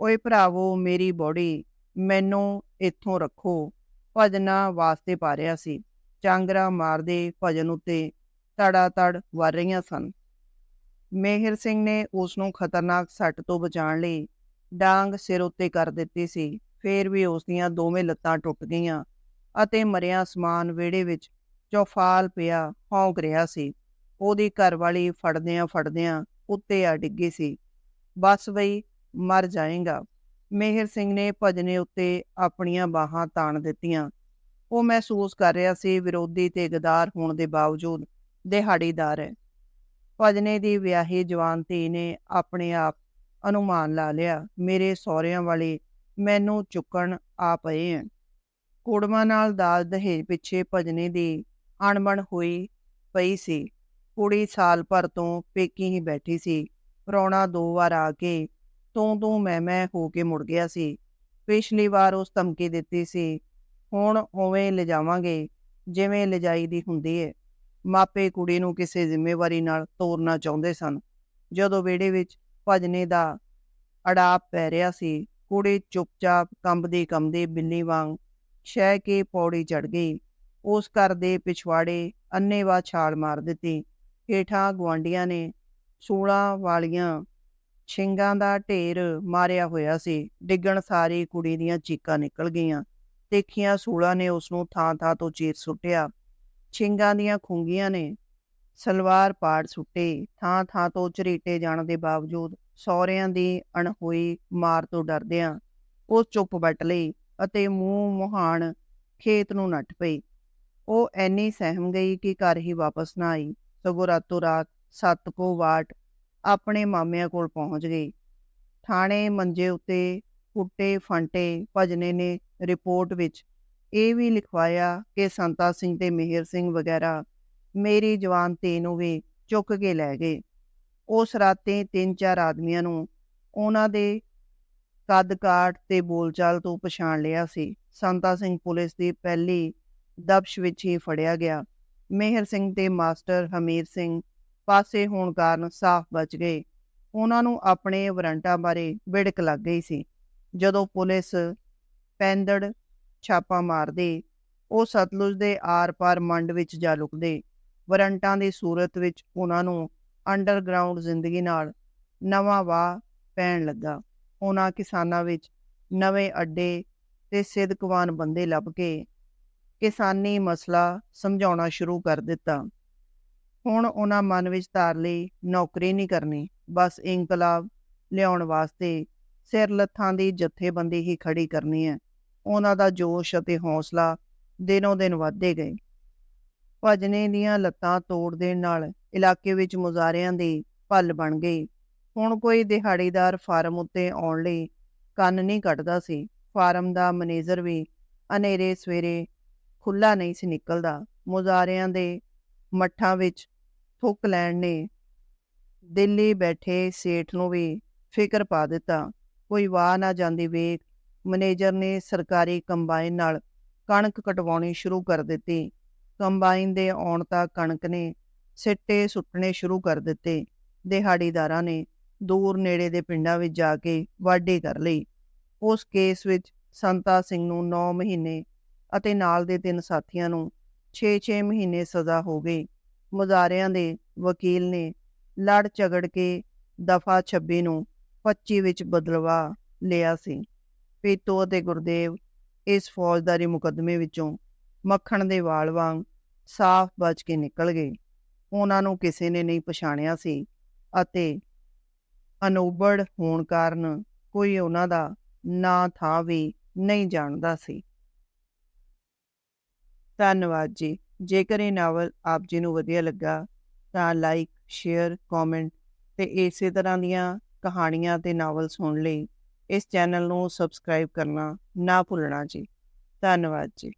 ਓਏ ਭਰਾਵੋ, ਮੇਰੀ ਬੋੜੀ, ਮੈਨੂੰ ਇੱਥੋਂ ਰੱਖੋ। ਭਜਨਾ ਵਾਸਤੇ ਪਾ ਰਿਆ ਸੀ। ਚਾਂਗਰਾ ਮਾਰਦੇ ਭਜਨ ਉੱਤੇ ਤੜਾ ਤੜ ਵਰ ਰਹੀਆਂ ਸਨ। ਮੇਹਰ ਸਿੰਘ ਨੇ ਉਸ ਨੂੰ ਖਤਰਨਾਕ ਸੱਟ ਤੋਂ ਬਚਾਉਣ ਲਈ ਡਾਂਗ ਸਿਰ ਉੱਤੇ ਕਰ ਦਿੱਤੀ ਸੀ। ਫੇਰ ਵੀ ਉਸ ਦੀਆਂ ਦੋਵੇਂ ਲੱਤਾਂ ਟੁੱਟ ਗਈਆਂ। ਅਤੇ ਮਰਿਆ ਸਮਾਨ ਵਿਹੜੇ ਵਿੱਚ ਚੌਫਾਲ ਪਿਆ ਹੌਂਕ ਰਿਹਾ ਸੀ। ਉਹਦੀ ਘਰਵਾਲੀ ਫੜਦਿਆਂ ਫੜਦਿਆਂ ਉੱਤੇ ਆ ਡਿੱਗੀ ਸੀ। ਬਸ ਬਈ, ਮਰ ਜਾਏਗਾ। ਮੇਹਰ ਸਿੰਘ ਨੇ ਭਜਨੇ ਉੱਤੇ ਆਪਣੀਆਂ ਬਾਹਾਂ ਤਾਣ ਦਿੱਤੀਆਂ। ਉਹ ਮਹਿਸੂਸ ਕਰ ਰਿਹਾ ਸੀ ਵਿਰੋਧੀ ਤੇ ਗਦਾਰ ਹੋਣ ਦੇ ਬਾਵਜੂਦ ਦਿਹਾੜੀਦਾਰ ਹੈ। ਭਜਨੇ ਦੀ ਵਿਆਹੀ ਜਵਾਨ ਧੀ ਨੇ ਆਪਣੇ ਆਪ ਅਨੁਮਾਨ ਲਾ ਲਿਆ, ਮੇਰੇ ਸਹੁਰਿਆਂ ਵਾਲੇ ਮੈਨੂੰ ਚੁੱਕਣ ਆ ਪਏ ਐ ਕੁੜਮਾ ਨਾਲ ਦਾਜ ਦਹੇਜ ਪਿੱਛੇ ਭਜਨੇ ਦੀ ਅਣਬਣ ਹੋਈ ਪਈ ਸੀ। ਕੁੜੀ ਸਾਲ ਭਰ ਤੋਂ ਪੇਕੀ ਹੀ ਬੈਠੀ ਸੀ। ਪ੍ਰਾਹੁਣਾ ਦੋ ਵਾਰ ਆ ਕੇ ਤੂੰ ਤੂੰ ਮੈਂ ਮੈਂ ਹੋ ਕੇ ਮੁੜ ਗਿਆ ਸੀ। ਪਿਛਲੀ ਵਾਰ ਉਸ ਧਮਕੀ ਦਿੱਤੀ ਸੀ, ਹੁਣ ਉਵੇਂ ਲਿਜਾਵਾਂਗੇ, ਜਿਵੇਂ ਲਿਜਾਈ ਦੀ ਹੁੰਦੀ ਏ। ਮਾਪੇ ਕੁੜੀ ਨੂੰ ਕਿਸੇ ਜ਼ਿੰਮੇਵਾਰੀ ਨਾਲ ਤੋਰਨਾ ਚਾਹੁੰਦੇ ਸਨ। ਜਦੋਂ ਵਿਹੜੇ ਵਿੱਚ ਭਜਨੇ ਦਾ ਅੜਾਪ ਪੈ ਰਿਹਾ ਸੀ, ਕੁੜੀ ਚੁੱਪਚਾਪ ਕੰਬਦੀ ਕੰਬਦੀ ਬਿੱਲੀ ਵਾਂਗ ਸ਼ਹਿ ਕੇ ਪੌੜੀ ਚੜ ਗਈ। ਉਸ ਘਰ ਦੇ ਪਿਛਵਾੜੇ ਅੰਨੇਵਾ ਛਾਲ ਮਾਰ ਦਿੱਤੀ। ਹੇਠਾਂ ਗਵਾਂਡੀਆਂ ਨੇ ਸੂਲਾਂ ਵਾਲੀਆਂ ਛਿੰਗਾਂ ਦਾ ਢੇਰ ਮਾਰਿਆ ਹੋਇਆ ਸੀ। ਡਿੱਗਣ ਸਾਰੀ ਕੁੜੀ ਦੀਆਂ ਚੀਕਾਂ ਨਿਕਲ ਗਈਆਂ। ਦੇਖੀਆਂ ਸੂਲਾਂ ਨੇ ਉਸ ਨੂੰ ਥਾਂ-ਥਾਂ ਤੋਂ ਚੀਰ ਸੁੱਟਿਆ। ਛਿੰਗਾਂ ਦੀਆਂ ਖੁੰਗੀਆਂ ਨੇ ਸਲਵਾਰ ਪਾੜ ਸੁੱਟੇ। ਥਾਂ-ਥਾਂ ਤੋਂ ਝਰੀਟੇ ਜਾਣ ਦੇ ਬਾਵਜੂਦ ਸੌਰਿਆਂ ਦੀ ਅਣਹੋਈ ਮਾਰ ਤੋਂ ਡਰਦਿਆਂ ਉਹ ਚੁੱਪ ਬਟ ਲਈ। ਅਤੇ ਮੂੰਹ ਮੁਹਾਨ ਖੇਤ ਨੂੰ ਨੱਠ ਪਈ। ਉਹ ਐਨੀ ਸਹਿਮ ਗਈ ਕਿ ਘਰ ਹੀ ਵਾਪਸ ਨਾ ਆਈ। ਸਗੋਂ ਰਾਤੋਂ ਰਾਤ ਸੱਤ ਕੋ ਵਾਟ ਆਪਣੇ ਮਾਮਿਆਂ ਕੋਲ ਪਹੁੰਚ ਗਈ। ਥਾਣੇ ਮੰਜੇ ਉੱਤੇ ਫੁੱਟੇ ਫੰਟੇ, ਭਜਨੇ ਨੇ ਰਿਪੋਰਟ ਵਿੱਚ ਇਹ ਵੀ ਲਿਖਵਾਇਆ ਕਿ ਸੰਤਾ ਸਿੰਘ ਤੇ ਮਿਹਰ ਸਿੰਘ ਵਗੈਰਾ ਮੇਰੀ ਜਵਾਨ ਤੇ ਨੂੰ ਵੀ ਚੁੱਕ ਕੇ ਲੈ ਗਏ। ਉਸ ਰਾਤੇ ਤਿੰਨ ਚਾਰ ਆਦਮੀਆਂ ਨੂੰ ਉਹਨਾਂ ਦੇ ਕੱਦ ਕਾਠ ਤੇ ਬੋਲਚਾਲ ਤੋਂ ਪਛਾਣ ਲਿਆ ਸੀ। ਸੰਤਾ ਸਿੰਘ ਪੁਲਿਸ ਦੀ ਪਹਿਲੀ ਦਬਸ਼ ਵਿੱਚ ਹੀ ਫੜਿਆ ਗਿਆ। ਮਿਹਰ ਸਿੰਘ ਤੇ ਮਾਸਟਰ ਹਮੀਰ ਸਿੰਘ ਪਾਸੇ ਹੋਣ ਕਾਰਨ ਸਾਫ਼ ਬਚ ਗਏ। ਉਹਨਾਂ ਨੂੰ ਆਪਣੇ ਵਾਰੰਟਾਂ ਬਾਰੇ ਵਿੜਕ ਲੱਗ ਗਈ ਸੀ। ਜਦੋਂ ਪੁਲਿਸ ਪੈਂਦੜ ਛਾਪਾ ਮਾਰਦੇ, ਉਹ ਸਤਲੁਜ ਦੇ ਆਰ-ਪਾਰ ਮੰਡ ਵਿੱਚ ਜਾ ਲੁਕਦੇ। ਵਰੰਟਾਂ ਦੀ ਸੂਰਤ ਵਿੱਚ ਉਹਨਾਂ ਨੂੰ ਅੰਡਰਗਰਾਉਂਡ ਜ਼ਿੰਦਗੀ ਨਾਲ ਨਵਾਂ ਵਾਹ ਪੈਣ ਲੱਗਾ। ਉਹਨਾਂ ਕਿਸਾਨਾਂ ਵਿੱਚ ਨਵੇਂ ਅੱਡੇ ਤੇ ਸਿਦਕਵਾਨ ਬੰਦੇ ਲੱਭ ਕੇ ਕਿਸਾਨੀ ਮਸਲਾ ਸਮਝਾਉਣਾ ਸ਼ੁਰੂ ਕਰ ਦਿੱਤਾ। ਹੁਣ ਉਹਨਾਂ ਮਨ ਵਿੱਚ ਧਾਰ ਲਈ ਨੌਕਰੀ ਨਹੀਂ ਕਰਨੀ, ਬਸ ਇਨਕਲਾਬ ਲਿਆਉਣ ਵਾਸਤੇ ਸਿਰ ਲੱਥਾਂ ਦੀ ਜਥੇਬੰਦੀ ਹੀ ਖੜੀ ਕਰਨੀ ਹੈ। ਉਹਨਾਂ ਦਾ ਜੋਸ਼ ਅਤੇ ਹੌਸਲਾ ਦਿਨੋਂ ਦਿਨ ਵਧਦੇ ਗਏ। ਭਜਨੇ ਦੀਆਂ ਲੱਤਾਂ ਤੋੜ ਦੇਣ ਨਾਲ ਇਲਾਕੇ ਵਿੱਚ ਮੁਜ਼ਾਰਿਆਂ ਦੇ ਭੱਲ ਬਣ ਗਈ। ਹੁਣ ਕੋਈ ਦਿਹਾੜੀਦਾਰ ਫਾਰਮ ਉੱਤੇ ਆਉਣ ਲਈ ਕੰਨ ਨਹੀਂ ਕੱਟਦਾ ਸੀ। ਫਾਰਮ ਦਾ ਮੈਨੇਜਰ ਵੀ ਹਨੇਰੇ ਸਵੇਰੇ ਖੁੱਲਾ ਨਹੀਂ ਸੀ ਨਿਕਲਦਾ। ਮੁਜ਼ਾਰਿਆਂ ਦੇ ਮੱਠਾਂ ਵਿੱਚ ਥੁੱਕ ਲੈਣ ਨੇ ਦਿੱਲੀ ਬੈਠੇ ਸੇਠ ਨੂੰ ਵੀ ਫਿਕਰ ਪਾ ਦਿੱਤਾ। ਕੋਈ ਵਾਹ ਨਾ ਜਾਂਦੀ ਵੇਖ, ਮੈਨੇਜਰ ਨੇ ਸਰਕਾਰੀ ਕੰਬਾਈਨ ਨਾਲ ਕਣਕ ਕਟਵਾਉਣੀ ਸ਼ੁਰੂ ਕਰ ਦਿੱਤੀ। ਕੰਬਾਈਨ ਦੇ ਆਉਣ ਤੱਕ ਕਣਕ ਨੇ ਸਿੱਟੇ ਸੁੱਟਣੇ ਸ਼ੁਰੂ ਕਰ ਦਿੱਤੇ। ਦਿਹਾੜੀਦਾਰਾਂ ਨੇ ਦੂਰ ਨੇੜੇ ਦੇ ਪਿੰਡਾਂ ਵਿੱਚ ਜਾ ਕੇ ਵਾਢੀ ਕਰ ਲਈ। ਉਸ ਕੇਸ ਵਿੱਚ ਸੰਤਾ ਸਿੰਘ ਨੂੰ 9 ਮਹੀਨੇ ਅਤੇ ਨਾਲ ਦੇ ਤਿੰਨ ਸਾਥੀਆਂ ਨੂੰ 6-6 ਮਹੀਨੇ ਸਜ਼ਾ ਹੋ ਗਈ। ਮੁਜ਼ਾਰਿਆਂ ਦੇ ਵਕੀਲ ਨੇ ਲੜ ਝਗੜ ਕੇ ਦਫਾ 26 ਨੂੰ 25 ਵਿੱਚ ਬਦਲਵਾ ਲਿਆ ਸੀ। ਪੀਤੋ ਅਤੇ ਗੁਰਦੇਵ ਇਸ ਫੌਜਦਾਰੀ ਮੁਕੱਦਮੇ ਵਿੱਚੋਂ ਮੱਖਣ ਦੇ ਵਾਲ ਵਾਂਗ ਸਾਫ਼ ਬਚ ਕੇ ਨਿਕਲ ਗਏ। ਉਹਨਾਂ ਨੂੰ ਕਿਸੇ ਨੇ ਨਹੀਂ ਪਛਾਣਿਆ ਸੀ ਅਤੇ ਅਨੋਬੜ ਹੋਣ ਕਾਰਨ ਕੋਈ ਉਹਨਾਂ ਦਾ ਨਾਂ ਥਾਂ ਵੀ ਨਹੀਂ ਜਾਣਦਾ ਸੀ। ਧੰਨਵਾਦ ਜੀ। ਜੇਕਰ ਇਹ ਨਾਵਲ ਆਪ ਜੀ ਨੂੰ ਵਧੀਆ ਲੱਗਾ, ਤਾਂ ਲਾਈਕ ਸ਼ੇਅਰ ਕਮੈਂਟ ਤੇ ਇਸੇ ਤਰ੍ਹਾਂ ਦੀਆਂ ਕਹਾਣੀਆਂ ਤੇ ਨਾਵਲ ਸੁਣਨ ਲਈ ਇਸ ਚੈਨਲ ਨੂੰ ਸਬਸਕ੍ਰਾਈਬ ਕਰਨਾ ਨਾ ਭੁੱਲਣਾ ਜੀ। ਧੰਨਵਾਦ ਜੀ।